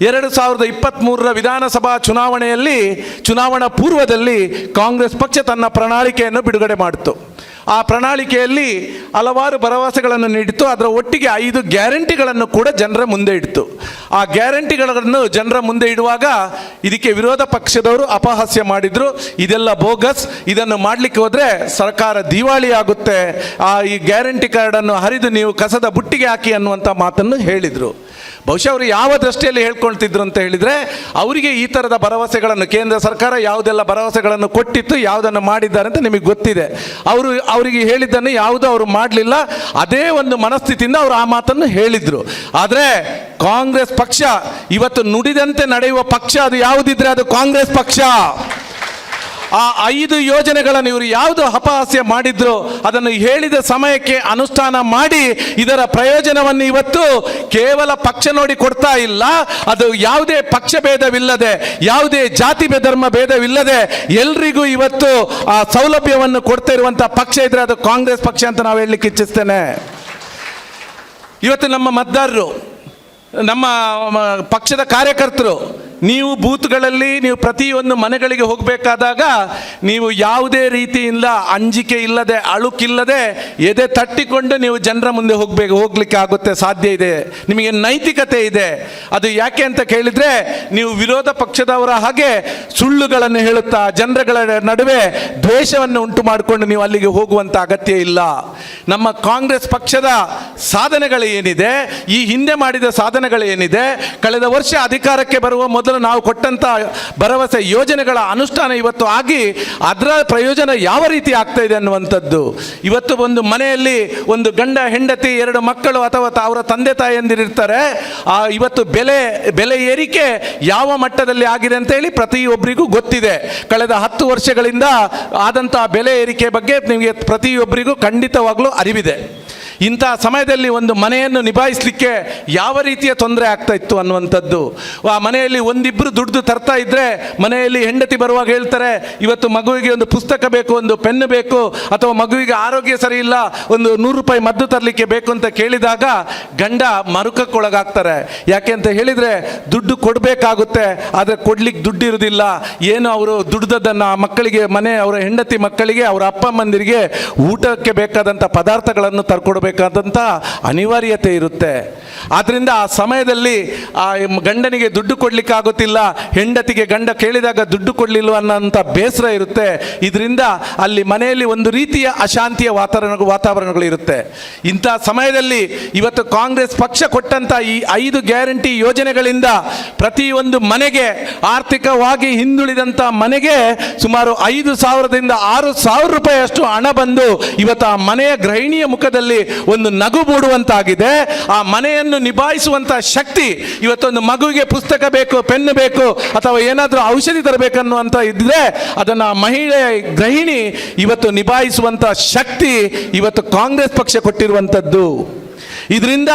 ಎರಡು ಸಾವಿರದ ಇಪ್ಪತ್ತ್ಮೂರರ ವಿಧಾನಸಭಾ ಚುನಾವಣೆಯಲ್ಲಿ, ಚುನಾವಣಾ ಪೂರ್ವದಲ್ಲಿ ಕಾಂಗ್ರೆಸ್ ಪಕ್ಷ ತನ್ನ ಪ್ರಣಾಳಿಕೆಯನ್ನು ಬಿಡುಗಡೆ ಮಾಡಿತು. ಆ ಪ್ರಣಾಳಿಕೆಯಲ್ಲಿ ಹಲವಾರು ಭರವಸೆಗಳನ್ನು ನೀಡಿತು ಅದರ ಒಟ್ಟಿಗೆ ಐದು ಗ್ಯಾರಂಟಿಗಳನ್ನು ಕೂಡ ಜನರ ಮುಂದೆ ಇಡ್ತು. ಆ ಗ್ಯಾರಂಟಿಗಳನ್ನು ಜನರ ಮುಂದೆ ಇಡುವಾಗ ಇದಕ್ಕೆ ವಿರೋಧ ಪಕ್ಷದವರು ಅಪಹಾಸ್ಯ ಮಾಡಿದರು. ಇದೆಲ್ಲ ಬೋಗಸ್. ಇದನ್ನು ಮಾಡಲಿಕ್ಕೆ ಹೋದರೆ ಸರ್ಕಾರ ದಿವಾಳಿ ಆಗುತ್ತೆ. ಆ ಈ ಗ್ಯಾರಂಟಿ ಕಾರ್ಡನ್ನು ಹರಿದು ನೀವು ಕಸದ ಬುಟ್ಟಿಗೆ ಹಾಕಿ ಅನ್ನುವಂಥ ಮಾತನ್ನು ಹೇಳಿದರು. ಬಹುಶಃ ಅವರು ಯಾವ ದೃಷ್ಟಿಯಲ್ಲಿ ಹೇಳ್ಕೊಳ್ತಿದ್ರು ಅಂತ ಹೇಳಿದರೆ ಅವರಿಗೆ ಈ ಥರದ ಭರವಸೆಗಳನ್ನು ಕೇಂದ್ರ ಸರ್ಕಾರ ಯಾವುದೆಲ್ಲ ಭರವಸೆಗಳನ್ನು ಕೊಟ್ಟಿತ್ತು, ಯಾವುದನ್ನು ಮಾಡಿದ್ದಾರೆ ಅಂತ ನಿಮಗೆ ಗೊತ್ತಿದೆ. ಅವರು ಅವರಿಗೆ ಹೇಳಿದ್ದನ್ನು ಯಾವುದೂ ಅವರು ಮಾಡಲಿಲ್ಲ, ಅದೇ ಒಂದು ಮನಸ್ಥಿತಿಯಿಂದ ಅವರು ಆ ಮಾತನ್ನು ಹೇಳಿದರು. ಆದರೆ ಕಾಂಗ್ರೆಸ್ ಪಕ್ಷ, ಇವತ್ತು ನುಡಿದಂತೆ ನಡೆಯುವ ಪಕ್ಷ ಅದು ಯಾವುದಿದ್ರೆ ಅದು ಕಾಂಗ್ರೆಸ್ ಪಕ್ಷ. ಆ ಐದು ಯೋಜನೆಗಳನ್ನು ಇವರು ಯಾವುದು ಅಪಹಾಸ್ಯ ಮಾಡಿದ್ರು ಅದನ್ನು ಹೇಳಿದ ಸಮಯಕ್ಕೆ ಅನುಷ್ಠಾನ ಮಾಡಿ ಇದರ ಪ್ರಯೋಜನವನ್ನು ಇವತ್ತು ಕೇವಲ ಪಕ್ಷ ನೋಡಿ ಕೊಡ್ತಾ ಇಲ್ಲ. ಅದು ಯಾವುದೇ ಪಕ್ಷ ಭೇದವಿಲ್ಲದೆ, ಯಾವುದೇ ಜಾತಿ ಧರ್ಮ ಭೇದವಿಲ್ಲದೆ ಎಲ್ರಿಗೂ ಇವತ್ತು ಆ ಸೌಲಭ್ಯವನ್ನು ಕೊಡ್ತಾ ಪಕ್ಷ ಇದ್ರೆ ಅದು ಕಾಂಗ್ರೆಸ್ ಪಕ್ಷ ಅಂತ ನಾವು ಹೇಳಲಿಕ್ಕೆ ಇಚ್ಛಿಸ್ತೇನೆ. ಇವತ್ತು ನಮ್ಮ ಮತದಾರರು, ನಮ್ಮ ಪಕ್ಷದ ಕಾರ್ಯಕರ್ತರು ನೀವು ಬೂತ್ಗಳಲ್ಲಿ, ನೀವು ಪ್ರತಿಯೊಂದು ಮನೆಗಳಿಗೆ ಹೋಗಬೇಕಾದಾಗ ನೀವು ಯಾವುದೇ ರೀತಿಯಿಂದ ಅಂಜಿಕೆ ಇಲ್ಲದೆ, ಅಳುಕಿಲ್ಲದೆ, ಎದೆ ತಟ್ಟಿಕೊಂಡು ನೀವು ಜನರ ಮುಂದೆ ಹೋಗಬೇಕು, ಹೋಗ್ಲಿಕ್ಕೆ ಆಗುತ್ತೆ, ಸಾಧ್ಯ ಇದೆ. ನಿಮಗೆ ನೈತಿಕತೆ ಇದೆ. ಅದು ಯಾಕೆ ಅಂತ ಕೇಳಿದರೆ, ನೀವು ವಿರೋಧ ಪಕ್ಷದವರ ಹಾಗೆ ಸುಳ್ಳುಗಳನ್ನು ಹೇಳುತ್ತಾ, ಜನರಗಳ ನಡುವೆ ದ್ವೇಷವನ್ನು ಉಂಟು ಮಾಡಿಕೊಂಡು ನೀವು ಅಲ್ಲಿಗೆ ಹೋಗುವಂಥ ಅಗತ್ಯ ಇಲ್ಲ. ನಮ್ಮ ಕಾಂಗ್ರೆಸ್ ಪಕ್ಷದ ಸಾಧನೆಗಳು ಏನಿದೆ, ಈ ಹಿಂದೆ ಮಾಡಿದ ಸಾಧನೆಗಳು ಏನಿದೆ, ಕಳೆದ ವರ್ಷ ಅಧಿಕಾರಕ್ಕೆ ಬರುವ ಮೊದಲು ನಾವು ಕೊಟ್ಟಂತ ಭರವಸೆ ಯೋಜನೆಗಳ ಅನುಷ್ಠಾನ ಇವತ್ತು ಆಗಿ ಅದರ ಪ್ರಯೋಜನ ಯಾವ ರೀತಿ ಆಗ್ತಾ ಇದೆ ಅನ್ನುವಂಥದ್ದು. ಇವತ್ತು ಒಂದು ಮನೆಯಲ್ಲಿ ಒಂದು ಗಂಡ, ಹೆಂಡತಿ, ಎರಡು ಮಕ್ಕಳು ಅಥವಾ ಅವರ ತಂದೆ ತಾಯಿಯಂದಿರ್ತಾರೆ ಆ, ಇವತ್ತು ಬೆಲೆ ಬೆಲೆ ಏರಿಕೆ ಯಾವ ಮಟ್ಟದಲ್ಲಿ ಆಗಿದೆ ಅಂತ ಹೇಳಿ ಪ್ರತಿಯೊಬ್ಬರಿಗೂ ಗೊತ್ತಿದೆ. ಕಳೆದ ಹತ್ತು ವರ್ಷಗಳಿಂದ ಆದಂತಹ ಬೆಲೆ ಏರಿಕೆ ಬಗ್ಗೆ ನಿಮಗೆ ಪ್ರತಿಯೊಬ್ಬರಿಗೂ ಖಂಡಿತವಾಗ್ಲೂ ಅರಿವಿದೆ. ಇಂಥ ಸಮಯದಲ್ಲಿ ಒಂದು ಮನೆಯನ್ನು ನಿಭಾಯಿಸಲಿಕ್ಕೆ ಯಾವ ರೀತಿಯ ತೊಂದರೆ ಆಗ್ತಾ ಇತ್ತು ಅನ್ನುವಂಥದ್ದು. ಆ ಮನೆಯಲ್ಲಿ ಒಂದಿಬ್ಬರು ದುಡ್ದು ತರ್ತಾ ಇದ್ದರೆ ಮನೆಯಲ್ಲಿ ಹೆಂಡತಿ ಬರುವಾಗ ಹೇಳ್ತಾರೆ, ಇವತ್ತು ಮಗುವಿಗೆ ಒಂದು ಪುಸ್ತಕ ಬೇಕು, ಒಂದು ಪೆನ್ನು ಬೇಕು, ಅಥವಾ ಮಗುವಿಗೆ ಆರೋಗ್ಯ ಸರಿ ಇಲ್ಲ, ಒಂದು ನೂರು ರೂಪಾಯಿ ಮದ್ದು ತರಲಿಕ್ಕೆ ಬೇಕು ಅಂತ ಕೇಳಿದಾಗ ಗಂಡ ಮರುಕಕ್ಕೊಳಗಾಗ್ತಾರೆ. ಯಾಕೆ ಅಂತ ಹೇಳಿದರೆ ದುಡ್ಡು ಕೊಡಬೇಕಾಗುತ್ತೆ, ಆದರೆ ಕೊಡ್ಲಿಕ್ಕೆ ದುಡ್ಡು ಇರುವುದಿಲ್ಲ ಏನು ಅವರು ದುಡ್ದದ್ದನ್ನು ಆ ಮಕ್ಕಳಿಗೆ, ಮನೆ ಅವರ ಹೆಂಡತಿ ಮಕ್ಕಳಿಗೆ, ಅವರ ಅಪ್ಪ ಅಮ್ಮಂದಿರಿಗೆ ಊಟಕ್ಕೆ ಬೇಕಾದಂಥ ಪದಾರ್ಥಗಳನ್ನು ತರ್ಕೊಡ್ಬೇಕಾದಂಥ ಅನಿವಾರ್ಯತೆ ಇರುತ್ತೆ. ಆದ್ದರಿಂದ ಆ ಸಮಯದಲ್ಲಿ ಆ ಗಂಡನಿಗೆ ದುಡ್ಡು ಕೊಡಲಿಕ್ಕಾಗುತ್ತಿಲ್ಲ, ಹೆಂಡತಿಗೆ ಗಂಡ ಕೇಳಿದಾಗ ದುಡ್ಡು ಕೊಡಲಿಲ್ಲ ಅನ್ನೋಂಥ ಬೇಸರ ಇರುತ್ತೆ. ಇದರಿಂದ ಅಲ್ಲಿ ಮನೆಯಲ್ಲಿ ಒಂದು ರೀತಿಯ ಅಶಾಂತಿಯ ವಾತಾವರಣ ವಾತಾವರಣಗಳು ಇರುತ್ತೆ. ಇಂಥ ಸಮಯದಲ್ಲಿ ಇವತ್ತು ಕಾಂಗ್ರೆಸ್ ಪಕ್ಷ ಕೊಟ್ಟಂಥ ಈ ಐದು ಗ್ಯಾರಂಟಿ ಯೋಜನೆಗಳಿಂದ ಪ್ರತಿಯೊಂದು ಮನೆಗೆ, ಆರ್ಥಿಕವಾಗಿ ಹಿಂದುಳಿದಂಥ ಮನೆಗೆ ಸುಮಾರು ಐದು ಸಾವಿರದಿಂದ ಆರು ಸಾವಿರ ರೂಪಾಯಿಯಷ್ಟು ಹಣ ಬಂದು ಇವತ್ತು ಆ ಮನೆಯ ಗೃಹಿಣಿಯ ಮುಖದಲ್ಲಿ ಒಂದು ನಗು ಮೂಡುವಂತಾಗಿದೆ. ಆ ಮನೆಯನ್ನು ನಿಭಾಯಿಸುವಂತ ಶಕ್ತಿ ಇವತ್ತೊಂದು ಮಗುವಿಗೆ ಪುಸ್ತಕ ಬೇಕು ಪೆನ್ ಬೇಕು, ಅಥವಾ ಏನಾದರೂ ಔಷಧಿ ತರಬೇಕನ್ನುವಂಥ ಇದ್ದರೆ ಅದನ್ನ ಮಹಿಳೆ ಗೃಹಿಣಿ ಇವತ್ತು ನಿಭಾಯಿಸುವಂತ ಶಕ್ತಿ ಇವತ್ತು ಕಾಂಗ್ರೆಸ್ ಪಕ್ಷ ಕೊಟ್ಟಿರುವಂಥದ್ದು ಇದರಿಂದ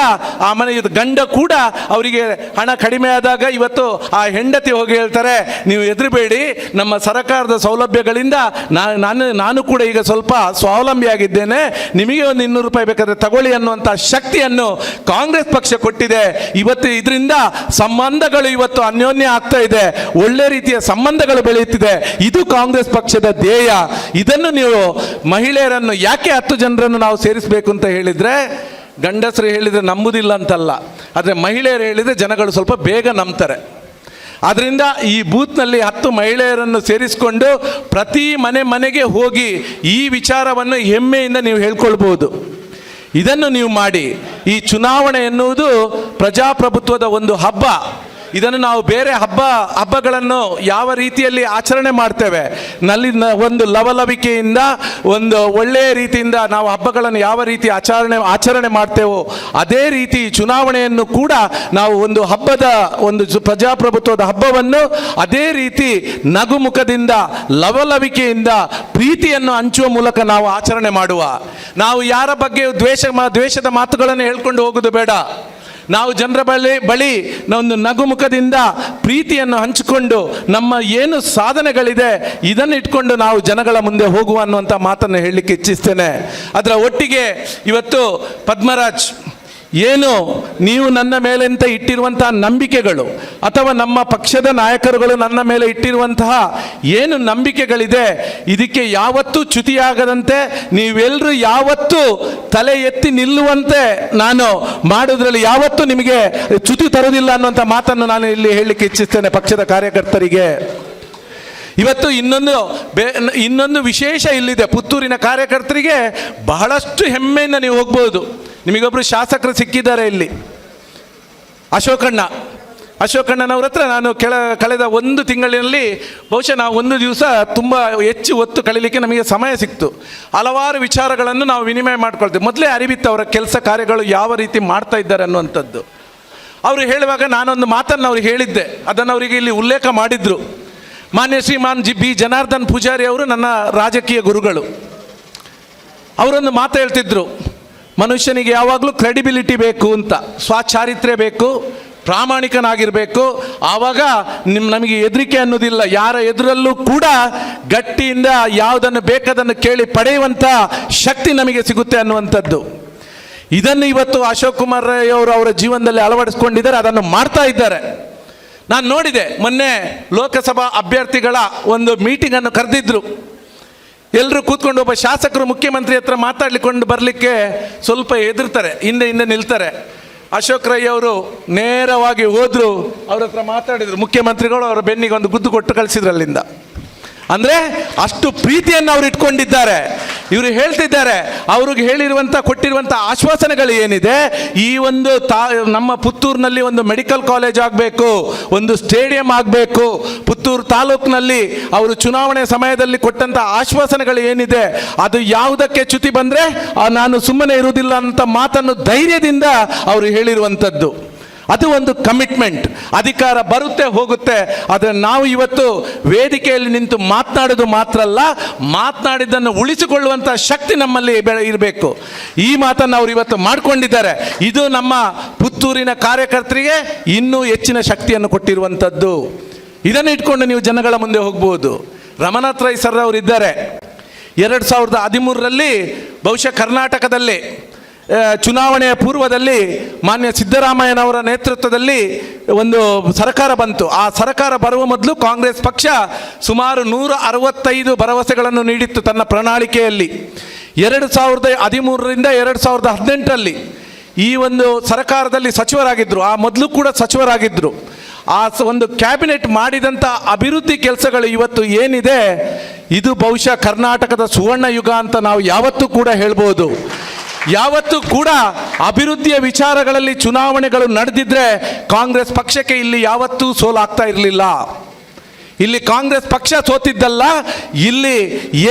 ಆ ಮನೆ ಗಂಡ ಕೂಡ ಅವರಿಗೆ ಹಣ ಕಡಿಮೆ ಆದಾಗ ಇವತ್ತು ಆ ಹೆಂಡತಿ ಹೋಗಿ ಹೇಳ್ತಾರೆ, ನೀವು ಹೆದರಬೇಡಿ ನಮ್ಮ ಸರ್ಕಾರದ ಸೌಲಭ್ಯಗಳಿಂದ ನಾನು ನಾನು ಕೂಡ ಈಗ ಸ್ವಲ್ಪ ಸ್ವಾವಲಂಬಿಯಾಗಿದ್ದೇನೆ ನಿಮಗೆ ಒಂದು ಇನ್ನೂರು ರೂಪಾಯಿ ಬೇಕಾದರೆ ತಗೊಳ್ಳಿ ಅನ್ನುವಂಥ ಶಕ್ತಿಯನ್ನು ಕಾಂಗ್ರೆಸ್ ಪಕ್ಷ ಕೊಟ್ಟಿದೆ. ಇವತ್ತು ಇದರಿಂದ ಸಂಬಂಧಗಳು ಇವತ್ತು ಅನ್ಯೋನ್ಯ ಆಗ್ತಾ ಇದೆ. ಒಳ್ಳೆ ರೀತಿಯ ಸಂಬಂಧಗಳು ಬೆಳೆಯುತ್ತಿದೆ. ಇದು ಕಾಂಗ್ರೆಸ್ ಪಕ್ಷದ ಧ್ಯೇಯ. ಇದನ್ನು ನೀವು ಮಹಿಳೆಯರನ್ನು ಯಾಕೆ ಹತ್ತು ಜನರನ್ನು ನಾವು ಸೇರಿಸಬೇಕು ಅಂತ ಹೇಳಿದ್ರೆ ಗಂಡಸರು ಹೇಳಿದರೆ ನಂಬುದಿಲ್ಲ ಅಂತಲ್ಲ, ಆದರೆ ಮಹಿಳೆಯರು ಹೇಳಿದರೆ ಜನಗಳು ಸ್ವಲ್ಪ ಬೇಗ ನಂಬ್ತಾರೆ. ಆದ್ದರಿಂದ ಈ ಬೂತ್ನಲ್ಲಿ ಹತ್ತು ಮಹಿಳೆಯರನ್ನು ಸೇರಿಸಿಕೊಂಡು ಪ್ರತಿ ಮನೆ ಮನೆಗೆ ಹೋಗಿ ಈ ವಿಚಾರವನ್ನು ಹೆಮ್ಮೆಯಿಂದ ನೀವು ಹೇಳ್ಕೊಳ್ಬೋದು. ಇದನ್ನು ನೀವು ಮಾಡಿ. ಈ ಚುನಾವಣೆ ಎನ್ನುವುದು ಪ್ರಜಾಪ್ರಭುತ್ವದ ಒಂದು ಹಬ್ಬ. ಇದನ್ನು ನಾವು ಬೇರೆ ಹಬ್ಬ, ಹಬ್ಬಗಳನ್ನು ಯಾವ ರೀತಿಯಲ್ಲಿ ಆಚರಣೆ ಮಾಡ್ತೇವೆ? ನಲ್ಲಿ ಒಂದು ಲವಲವಿಕೆಯಿಂದ, ಒಂದು ಒಳ್ಳೆಯ ರೀತಿಯಿಂದ ನಾವು ಹಬ್ಬಗಳನ್ನು ಯಾವ ರೀತಿ ಆಚರಣೆ ಆಚರಣೆ ಮಾಡ್ತೇವೋ, ಅದೇ ರೀತಿ ಚುನಾವಣೆಯನ್ನು ಕೂಡ ನಾವು ಒಂದು ಹಬ್ಬದ, ಒಂದು ಪ್ರಜಾಪ್ರಭುತ್ವದ ಹಬ್ಬವನ್ನು ಅದೇ ರೀತಿ ನಗುಮುಖದಿಂದ, ಲವಲವಿಕೆಯಿಂದ, ಪ್ರೀತಿಯನ್ನು ಹಂಚುವ ಮೂಲಕ ನಾವು ಆಚರಣೆ ಮಾಡುವ. ನಾವು ಯಾರ ಬಗ್ಗೆ ದ್ವೇಷ ದ್ವೇಷದ ಮಾತುಗಳನ್ನು ಹೇಳ್ಕೊಂಡು ಹೋಗೋದು ಬೇಡ. ನಾವು ಜನರ ಬಳಿ ಬಳಿ ಒಂದು ನಗುಮುಖದಿಂದ ಪ್ರೀತಿಯನ್ನು ಹಂಚಿಕೊಂಡು ನಮ್ಮ ಏನು ಸಾಧನೆಗಳಿದೆ ಇದನ್ನು ಇಟ್ಕೊಂಡು ನಾವು ಜನಗಳ ಮುಂದೆ ಹೋಗುವ ಅನ್ನುವಂಥ ಮಾತನ್ನು ಹೇಳಲಿಕ್ಕೆ ಇಚ್ಛಿಸ್ತೇನೆ. ಅದರ ಒಟ್ಟಿಗೆ ಇವತ್ತು ಪದ್ಮರಾಜ್ ಏನು? ನೀವು ನನ್ನ ಮೇಲೆ ಅಂತ ಇಟ್ಟಿರುವಂತಹ ನಂಬಿಕೆಗಳು ಅಥವಾ ನಮ್ಮ ಪಕ್ಷದ ನಾಯಕರುಗಳು ನನ್ನ ಮೇಲೆ ಇಟ್ಟಿರುವಂತಹ ಏನು ನಂಬಿಕೆಗಳಿದೆ? ಇದಕ್ಕೆ ಯಾವತ್ತೂ ಚ್ಯುತಿಯಾಗದಂತೆ ನೀವೆಲ್ಲರೂ ಯಾವತ್ತೂ ತಲೆ ಎತ್ತಿ ನಿಲ್ಲುವಂತೆ ನಾನು ಮಾಡೋದ್ರಲ್ಲಿ ಯಾವತ್ತೂ ನಿಮಗೆ ಚ್ಯುತಿ ತರುವುದಿಲ್ಲ ಅನ್ನುವಂಥ ಮಾತನ್ನು ನಾನು ಇಲ್ಲಿ ಹೇಳಲಿಕ್ಕೆ ಇಚ್ಛಿಸ್ತೇನೆ ಪಕ್ಷದ ಕಾರ್ಯಕರ್ತರಿಗೆ. ಇವತ್ತು ಇನ್ನೊಂದು ಬೇ, ಇನ್ನೊಂದು ವಿಶೇಷ ಇಲ್ಲಿದೆ. ಪುತ್ತೂರಿನ ಕಾರ್ಯಕರ್ತರಿಗೆ ಬಹಳಷ್ಟು ಹೆಮ್ಮೆಯಿಂದ ನೀವು ಹೋಗ್ಬೋದು. ನಿಮಗೊಬ್ಬರು ಶಾಸಕರು ಸಿಕ್ಕಿದ್ದಾರೆ ಇಲ್ಲಿ. ಅಶೋಕಣ್ಣ. ಅಶೋಕಣ್ಣನವ್ರ ಹತ್ರ ನಾನು ಕೆಳ, ಕಳೆದ ಒಂದು ತಿಂಗಳಿನಲ್ಲಿ ಬಹುಶಃ ನಾವು ಒಂದು ದಿವಸ ತುಂಬ ಹೆಚ್ಚು ಹೊತ್ತು ಕಳೀಲಿಕ್ಕೆ ನಮಗೆ ಸಮಯ ಸಿಕ್ತು. ಹಲವಾರು ವಿಚಾರಗಳನ್ನು ನಾವು ವಿನಿಮಯ ಮಾಡ್ಕೊಳ್ತೀವಿ. ಮೊದಲೇ ಅರಿವಿತ್ತು ಅವರ ಕೆಲಸ ಕಾರ್ಯಗಳು ಯಾವ ರೀತಿ ಮಾಡ್ತಾ ಇದ್ದಾರೆ ಅನ್ನುವಂಥದ್ದು. ಅವರು ಹೇಳುವಾಗ ನಾನೊಂದು ಮಾತನ್ನು ಅವ್ರಿಗೆ ಹೇಳಿದ್ದೆ. ಅದನ್ನು ಅವರಿಗೆ ಇಲ್ಲಿ ಉಲ್ಲೇಖ ಮಾಡಿದ್ರು. ಮಾನ್ಯ ಶ್ರೀಮಾನ್ ಜಿ ಬಿ. ಜನಾರ್ದನ್ ಪೂಜಾರಿ ಅವರು ನನ್ನ ರಾಜಕೀಯ ಗುರುಗಳು. ಅವರೊಂದು ಮಾತು ಹೇಳ್ತಿದ್ರು. ಮನುಷ್ಯನಿಗೆ ಯಾವಾಗಲೂ ಕ್ರೆಡಿಬಿಲಿಟಿ ಬೇಕು ಅಂತ, ಸ್ವಾಚಾರಿತ್ರ್ಯ ಬೇಕು, ಪ್ರಾಮಾಣಿಕನಾಗಿರಬೇಕು. ಆವಾಗ ನಿಮ್ಮ ನಮಗೆ ಹೆದರಿಕೆ ಅನ್ನೋದಿಲ್ಲ. ಯಾರ ಎದುರಲ್ಲೂ ಕೂಡ ಗಟ್ಟಿಯಿಂದ ಯಾವುದನ್ನು ಬೇಕದನ್ನು ಕೇಳಿ ಪಡೆಯುವಂಥ ಶಕ್ತಿ ನಮಗೆ ಸಿಗುತ್ತೆ ಅನ್ನುವಂಥದ್ದು. ಇದನ್ನು ಇವತ್ತು ಅಶೋಕ್ ಕುಮಾರ್ ರೈ ಅವರು ಅವರ ಜೀವನದಲ್ಲಿ ಅಳವಡಿಸ್ಕೊಂಡಿದ್ದಾರೆ, ಅದನ್ನು ಮಾಡ್ತಾ ಇದ್ದಾರೆ. ನಾನು ನೋಡಿದೆ, ಮೊನ್ನೆ ಲೋಕಸಭಾ ಅಭ್ಯರ್ಥಿಗಳ ಒಂದು ಮೀಟಿಂಗನ್ನು ಕರೆದಿದ್ರು. ಎಲ್ಲರೂ ಕೂತ್ಕೊಂಡು ಒಬ್ಬ ಶಾಸಕರು ಮುಖ್ಯಮಂತ್ರಿ ಹತ್ರ ಮಾತಾಡ್ಲಿಕೊಂಡು ಬರಲಿಕ್ಕೆ ಸ್ವಲ್ಪ ಹೆದರ್ತಾರೆ, ಹಿಂದೆ ಹಿಂದೆ ನಿಲ್ತಾರೆ. ಅಶೋಕ್ ರೈ ಅವರು ನೇರವಾಗಿ ಹೋದರು, ಅವ್ರ ಹತ್ರ ಮಾತಾಡಿದ್ರು. ಮುಖ್ಯಮಂತ್ರಿಗಳು ಅವರ ಬೆನ್ನಿಗೆ ಒಂದು ಗುದ್ದು ಕೊಟ್ಟು ಕಳಿಸಿದ್ರು ಅಲ್ಲಿಂದ. ಅಂದ್ರೆ ಅಷ್ಟು ಪ್ರೀತಿಯನ್ನು ಅವ್ರು ಇಟ್ಕೊಂಡಿದ್ದಾರೆ. ಇವರು ಹೇಳ್ತಿದ್ದಾರೆ, ಅವ್ರಿಗೆ ಹೇಳಿರುವಂಥ ಕೊಟ್ಟಿರುವಂಥ ಆಶ್ವಾಸನೆಗಳು ಏನಿದೆ, ಈ ಒಂದು ತಾ, ನಮ್ಮ ಪುತ್ತೂರಿನಲ್ಲಿ ಒಂದು ಮೆಡಿಕಲ್ ಕಾಲೇಜ್ ಆಗಬೇಕು, ಒಂದು ಸ್ಟೇಡಿಯಂ ಆಗಬೇಕು, ಪುತ್ತೂರು ತಾಲೂಕಿನಲ್ಲಿ ಅವರು ಚುನಾವಣೆ ಸಮಯದಲ್ಲಿ ಕೊಟ್ಟಂಥ ಆಶ್ವಾಸನೆಗಳು ಏನಿದೆ, ಅದು ಯಾವುದಕ್ಕೆ ಚ್ಯುತಿ ಬಂದರೆ ನಾನು ಸುಮ್ಮನೆ ಇರುವುದಿಲ್ಲ ಅಂತ ಮಾತನ್ನು ಧೈರ್ಯದಿಂದ ಅವರು ಹೇಳಿರುವಂಥದ್ದು ಅದು ಒಂದು ಕಮಿಟ್ಮೆಂಟ್ ಅಧಿಕಾರ ಬರುತ್ತೆ, ಹೋಗುತ್ತೆ. ಆದರೆ ನಾವು ಇವತ್ತು ವೇದಿಕೆಯಲ್ಲಿ ನಿಂತು ಮಾತನಾಡೋದು ಮಾತ್ರ ಅಲ್ಲ, ಮಾತನಾಡಿದ್ದನ್ನು ಉಳಿಸಿಕೊಳ್ಳುವಂಥ ಶಕ್ತಿ ನಮ್ಮಲ್ಲಿ ಇರಬೇಕು. ಈ ಮಾತನ್ನು ಅವರು ಇವತ್ತು ಮಾಡಿಕೊಂಡಿದ್ದಾರೆ. ಇದು ನಮ್ಮ ಪುತ್ತೂರಿನ ಕಾರ್ಯಕರ್ತರಿಗೆ ಇನ್ನೂ ಹೆಚ್ಚಿನ ಶಕ್ತಿಯನ್ನು ಕೊಟ್ಟಿರುವಂಥದ್ದು. ಇದನ್ನು ಇಟ್ಕೊಂಡು ನೀವು ಜನಗಳ ಮುಂದೆ ಹೋಗ್ಬೋದು. ರಮನಾಥ್ ರೈ ಸರ್ ಅವರು ಇದ್ದಾರೆ. ಎರಡು ಸಾವಿರದ ಹದಿಮೂರರಲ್ಲಿ ಬಹುಶಃ ಕರ್ನಾಟಕದಲ್ಲಿ ಚುನಾವಣೆಯ ಪೂರ್ವದಲ್ಲಿ ಮಾನ್ಯ ಸಿದ್ದರಾಮಯ್ಯನವರ ನೇತೃತ್ವದಲ್ಲಿ ಒಂದು ಸರ್ಕಾರ ಬಂತು. ಆ ಸರ್ಕಾರ ಬರುವ ಮೊದಲು ಕಾಂಗ್ರೆಸ್ ಪಕ್ಷ ಸುಮಾರು ನೂರ ಅರವತ್ತೈದು ಭರವಸೆಗಳನ್ನು ನೀಡಿತ್ತು ತನ್ನ ಪ್ರಣಾಳಿಕೆಯಲ್ಲಿ. ಎರಡು ಸಾವಿರದ ಹದಿಮೂರರಿಂದ ಎರಡು ಸಾವಿರದ ಹದಿನೆಂಟರಲ್ಲಿ ಈ ಒಂದು ಸರ್ಕಾರದಲ್ಲಿ ಸಚಿವರಾಗಿದ್ದರು ಆ ಮೊದಲು ಕೂಡ ಸಚಿವರಾಗಿದ್ದರು ಆ ಒಂದು ಕ್ಯಾಬಿನೆಟ್ ಮಾಡಿದಂಥ ಅಭಿವೃದ್ಧಿ ಕೆಲಸಗಳು ಇವತ್ತು ಏನಿದೆ, ಇದು ಬಹುಶಃ ಕರ್ನಾಟಕದ ಸುವರ್ಣ ಯುಗ ಅಂತ ನಾವು ಯಾವತ್ತೂ ಕೂಡ ಹೇಳ್ಬೋದು. ಯಾವತ್ತೂ ಕೂಡ ಅಭಿವೃದ್ಧಿಯ ವಿಚಾರಗಳಲ್ಲಿ ಚುನಾವಣೆಗಳು ನಡೆದಿದ್ರೆ ಕಾಂಗ್ರೆಸ್ ಪಕ್ಷಕ್ಕೆ ಇಲ್ಲಿ ಯಾವತ್ತೂ ಸೋಲಾಗ್ತಾ ಇರಲಿಲ್ಲ. ಇಲ್ಲಿ ಕಾಂಗ್ರೆಸ್ ಪಕ್ಷ ಸೋತಿದ್ದಲ್ಲ, ಇಲ್ಲಿ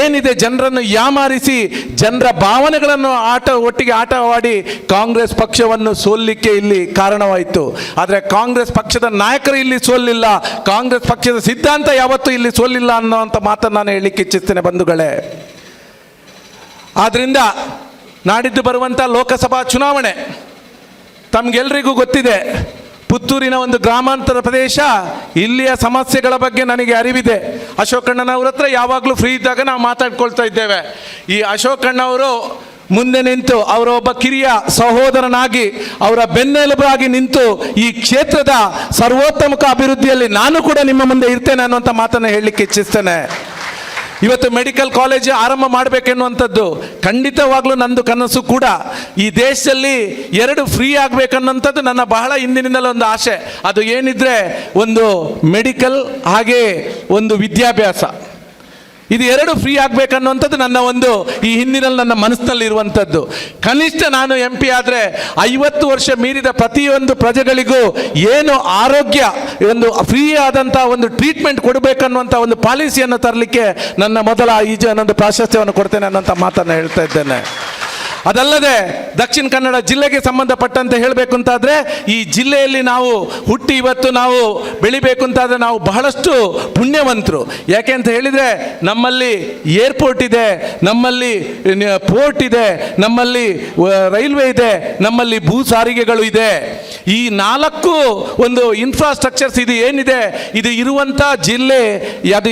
ಏನಿದೆ ಜನರನ್ನು ಯಾಮಾರಿಸಿ, ಜನರ ಭಾವನೆಗಳನ್ನು ಆಟ, ಒಟ್ಟಿಗೆ ಆಟವಾಡಿ ಕಾಂಗ್ರೆಸ್ ಪಕ್ಷವನ್ನು ಸೋಲಿಕ್ಕೆ ಇಲ್ಲಿ ಕಾರಣವಾಯಿತು. ಆದರೆ ಕಾಂಗ್ರೆಸ್ ಪಕ್ಷದ ನಾಯಕರು ಇಲ್ಲಿ ಸೋಲಿಲ್ಲ, ಕಾಂಗ್ರೆಸ್ ಪಕ್ಷದ ಸಿದ್ಧಾಂತ ಯಾವತ್ತೂ ಇಲ್ಲಿ ಸೋಲಿಲ್ಲ ಅನ್ನೋವಂಥ ಮಾತನ್ನು ನಾನು ಹೇಳಲಿಕ್ಕೆ ಇಚ್ಛಿಸ್ತೇನೆ ಬಂಧುಗಳೇ. ಆದ್ದರಿಂದ ನಾಡಿದ್ದು ಬರುವಂಥ ಲೋಕಸಭಾ ಚುನಾವಣೆ. ತಮಗೆಲ್ಲರಿಗೂ ಗೊತ್ತಿದೆ, ಪುತ್ತೂರಿನ ಒಂದು ಗ್ರಾಮಾಂತರ ಪ್ರದೇಶ ಇಲ್ಲಿಯ ಸಮಸ್ಯೆಗಳ ಬಗ್ಗೆ ನನಗೆ ಅರಿವಿದೆ. ಅಶೋಕಣ್ಣನವ್ರ ಹತ್ರ ಯಾವಾಗಲೂ ಫ್ರೀ ಇದ್ದಾಗ ನಾವು ಮಾತಾಡ್ಕೊಳ್ತಾ ಇದ್ದೇವೆ. ಈ ಅಶೋಕಣ್ಣವರು ಮುಂದೆ ನಿಂತು ಅವರೊಬ್ಬ ಕಿರಿಯ ಸಹೋದರನಾಗಿ ಅವರ ಬೆನ್ನೆಲುಬಾಗಿ ನಿಂತು ಈ ಕ್ಷೇತ್ರದ ಸರ್ವೋತ್ತಮಕ ಅಭಿವೃದ್ಧಿಯಲ್ಲಿ ನಾನು ಕೂಡ ನಿಮ್ಮ ಮುಂದೆ ಇರ್ತೇನೆ ಅನ್ನುವಂಥ ಮಾತನ್ನು ಹೇಳಲಿಕ್ಕೆ ಇಚ್ಛಿಸ್ತೇನೆ. ಇವತ್ತು ಮೆಡಿಕಲ್ ಕಾಲೇಜ್ ಆರಂಭ ಮಾಡಬೇಕೆನ್ನುವಂಥದ್ದು ಖಂಡಿತವಾಗ್ಲೂ ನಂದು ಕನಸು ಕೂಡ. ಈ ದೇಶದಲ್ಲಿ ಎರಡು ಫ್ರೀ ಆಗಬೇಕನ್ನುವಂಥದ್ದು ನನ್ನ ಬಹಳ ಹಿಂದಿನಿಂದಲೂ ಒಂದು ಆಸೆ. ಅದು ಏನಿದ್ರೆ ಒಂದು ಮೆಡಿಕಲ್ ಹಾಗೆ ಒಂದು ವಿದ್ಯಾಭ್ಯಾಸ. ಇದು ಎರಡು ಫ್ರೀ ಆಗಬೇಕನ್ನುವಂಥದ್ದು ನನ್ನ ಒಂದು ಈ ಹಿಂದಿನಲ್ಲಿ ನನ್ನ ಮನಸ್ಸಿನಲ್ಲಿ ಇರುವಂಥದ್ದು. ಕನಿಷ್ಠ ನಾನು ಎಂ ಪಿ ಆದರೆ ಐವತ್ತು ವರ್ಷ ಮೀರಿದ ಪ್ರತಿಯೊಂದು ಪ್ರಜೆಗಳಿಗೂ ಏನು ಆರೋಗ್ಯ, ಒಂದು ಫ್ರೀ ಆದಂಥ ಒಂದು ಟ್ರೀಟ್ಮೆಂಟ್ ಕೊಡಬೇಕನ್ನುವಂಥ ಒಂದು ಪಾಲಿಸಿಯನ್ನು ತರಲಿಕ್ಕೆ ನನ್ನ ಮೊದಲ ಈ ಜ ಪ್ರಾಶಸ್ತ್ಯವನ್ನು ಕೊಡ್ತೇನೆ ಅನ್ನೋಂಥ ಮಾತನ್ನು ಹೇಳ್ತಾ ಇದ್ದೇನೆ. ಅದಲ್ಲದೆ ದಕ್ಷಿಣ ಕನ್ನಡ ಜಿಲ್ಲೆಗೆ ಸಂಬಂಧಪಟ್ಟಂತೆ ಹೇಳಬೇಕು ಅಂತಾದರೆ ಈ ಜಿಲ್ಲೆಯಲ್ಲಿ ನಾವು ಹುಟ್ಟಿ ಇವತ್ತು ನಾವು ಬೆಳಿಬೇಕು ಅಂತಾದರೆ ನಾವು ಬಹಳಷ್ಟು ಪುಣ್ಯವಂತರು. ಯಾಕೆ ಅಂತ ಹೇಳಿದರೆ ನಮ್ಮಲ್ಲಿ ಏರ್ಪೋರ್ಟ್ ಇದೆ, ನಮ್ಮಲ್ಲಿ ಪೋರ್ಟ್ ಇದೆ, ನಮ್ಮಲ್ಲಿ ರೈಲ್ವೆ ಇದೆ, ನಮ್ಮಲ್ಲಿ ಭೂ ಸಾರಿಗೆಗಳು ಇದೆ. ಈ ನಾಲ್ಕು ಒಂದು ಇನ್ಫ್ರಾಸ್ಟ್ರಕ್ಚರ್ಸ್ ಇದು ಏನಿದೆ, ಇದು ಇರುವಂಥ ಜಿಲ್ಲೆ, ಅದು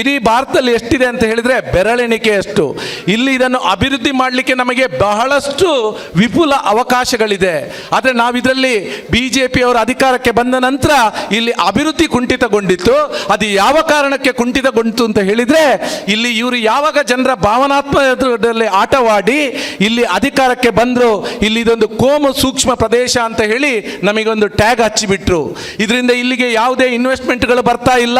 ಇಡೀ ಭಾರತದಲ್ಲಿ ಎಷ್ಟಿದೆ ಅಂತ ಹೇಳಿದರೆ ಬೆರಳೆಣಿಕೆ ಅಷ್ಟು. ಇಲ್ಲಿ ಇದನ್ನು ಅಭಿವೃದ್ಧಿ ಮಾಡಲಿಕ್ಕೆ ಮಾಡಲಿಕ್ಕೆ ನಮಗೆ ಬಹಳಷ್ಟು ವಿಪುಲ ಅವಕಾಶಗಳಿದೆ. ಆದರೆ ನಾವು ಇದರಲ್ಲಿ ಬಿ ಜೆ ಅಧಿಕಾರಕ್ಕೆ ಬಂದ ನಂತರ ಇಲ್ಲಿ ಅಭಿವೃದ್ಧಿ ಕುಂಠಿತಗೊಂಡಿತ್ತು. ಅದು ಯಾವ ಕಾರಣಕ್ಕೆ ಕುಂಠಿತಗೊಂಡಿತು ಅಂತ ಹೇಳಿದರೆ, ಇಲ್ಲಿ ಇವರು ಯಾವಾಗ ಜನರ ಭಾವನಾತ್ಮಕದಲ್ಲಿ ಆಟವಾಡಿ ಇಲ್ಲಿ ಅಧಿಕಾರಕ್ಕೆ ಬಂದರು, ಇಲ್ಲಿ ಇದೊಂದು ಕೋಮು ಸೂಕ್ಷ್ಮ ಪ್ರದೇಶ ಅಂತ ಹೇಳಿ ನಮಗೊಂದು ಟ್ಯಾಗ್ ಹಚ್ಚಿಬಿಟ್ರು. ಇದರಿಂದ ಇಲ್ಲಿಗೆ ಯಾವುದೇ ಇನ್ವೆಸ್ಟ್ಮೆಂಟ್ಗಳು ಬರ್ತಾ ಇಲ್ಲ,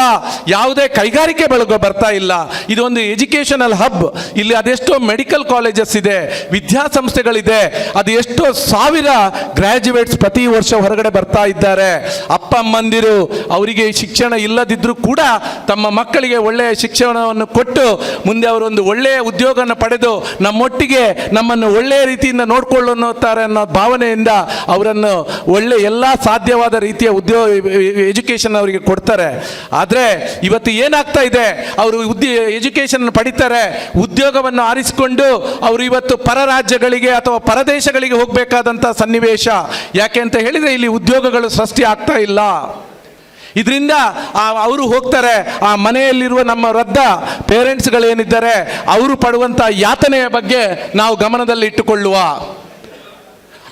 ಯಾವುದೇ ಕೈಗಾರಿಕೆ ಬೆಳಗು ಬರ್ತಾ ಇಲ್ಲ. ಇದೊಂದು ಎಜುಕೇಶನಲ್ ಹಬ್. ಇಲ್ಲಿ ಅದೆಷ್ಟೋ ಮೆಡಿಕಲ್ ಕಾಲೇಜಸ್ ಇದೆ. ವಿದ್ಯಾಸಂಸ್ಥೆಗಳಿದೆ. ಅದು ಎಷ್ಟೋ ಸಾವಿರ ಗ್ರ್ಯಾಜುಯೇಟ್ಸ್ ಪ್ರತಿ ವರ್ಷ ಹೊರಗಡೆ ಬರ್ತಾ ಇದ್ದಾರೆ. ಅಪ್ಪ, ಅಮ್ಮಂದಿರು, ಅವರಿಗೆ ಶಿಕ್ಷಣ ಇಲ್ಲದಿದ್ದರೂ ಕೂಡ ತಮ್ಮ ಮಕ್ಕಳಿಗೆ ಒಳ್ಳೆಯ ಶಿಕ್ಷಣವನ್ನು ಕೊಟ್ಟು ಮುಂದೆ ಅವರೊಂದು ಒಳ್ಳೆಯ ಉದ್ಯೋಗವನ್ನು ಪಡೆದು ನಮ್ಮೊಟ್ಟಿಗೆ ನಮ್ಮನ್ನು ಒಳ್ಳೆಯ ರೀತಿಯಿಂದ ನೋಡ್ಕೊಳ್ಳುತ್ತಾರೆ ಅನ್ನೋ ಭಾವನೆಯಿಂದ ಅವರನ್ನು ಒಳ್ಳೆ ಎಲ್ಲ ಸಾಧ್ಯವಾದ ರೀತಿಯ ಉದ್ಯೋಗ ಎಜುಕೇಷನ್ ಅವರಿಗೆ ಕೊಡ್ತಾರೆ. ಆದರೆ ಇವತ್ತು ಏನಾಗ್ತಾ ಇದೆ? ಅವರು ಉದ್ಯ ಎಜುಕೇಷನ್ ಪಡಿತಾರೆ. ಉದ್ಯೋಗವನ್ನು ಆರಿಸಿಕೊಂಡು ಅವರು ಇವತ್ತು ಪರ ರಾಜ್ಯಗಳಿಗೆ ಅಥವಾ ಪರದೇಶಗಳಿಗೆ ಹೋಗಬೇಕಾದಂಥ ಸನ್ನಿವೇಶ. ಯಾಕೆ ಅಂತ ಹೇಳಿದರೆ ಇಲ್ಲಿ ಉದ್ಯೋಗಗಳು ಸೃಷ್ಟಿ ಆಗ್ತಾ ಇಲ್ಲ. ಇದರಿಂದ ಅವರು ಹೋಗ್ತಾರೆ, ಆ ಮನೆಯಲ್ಲಿರುವ ನಮ್ಮ ವೃದ್ಧ ಪೇರೆಂಟ್ಸ್ಗಳೇನಿದ್ದಾರೆ, ಅವರು ಪಡುವಂಥ ಯಾತನೆಯ ಬಗ್ಗೆ ನಾವು ಗಮನದಲ್ಲಿ ಇಟ್ಟುಕೊಳ್ಳುವ.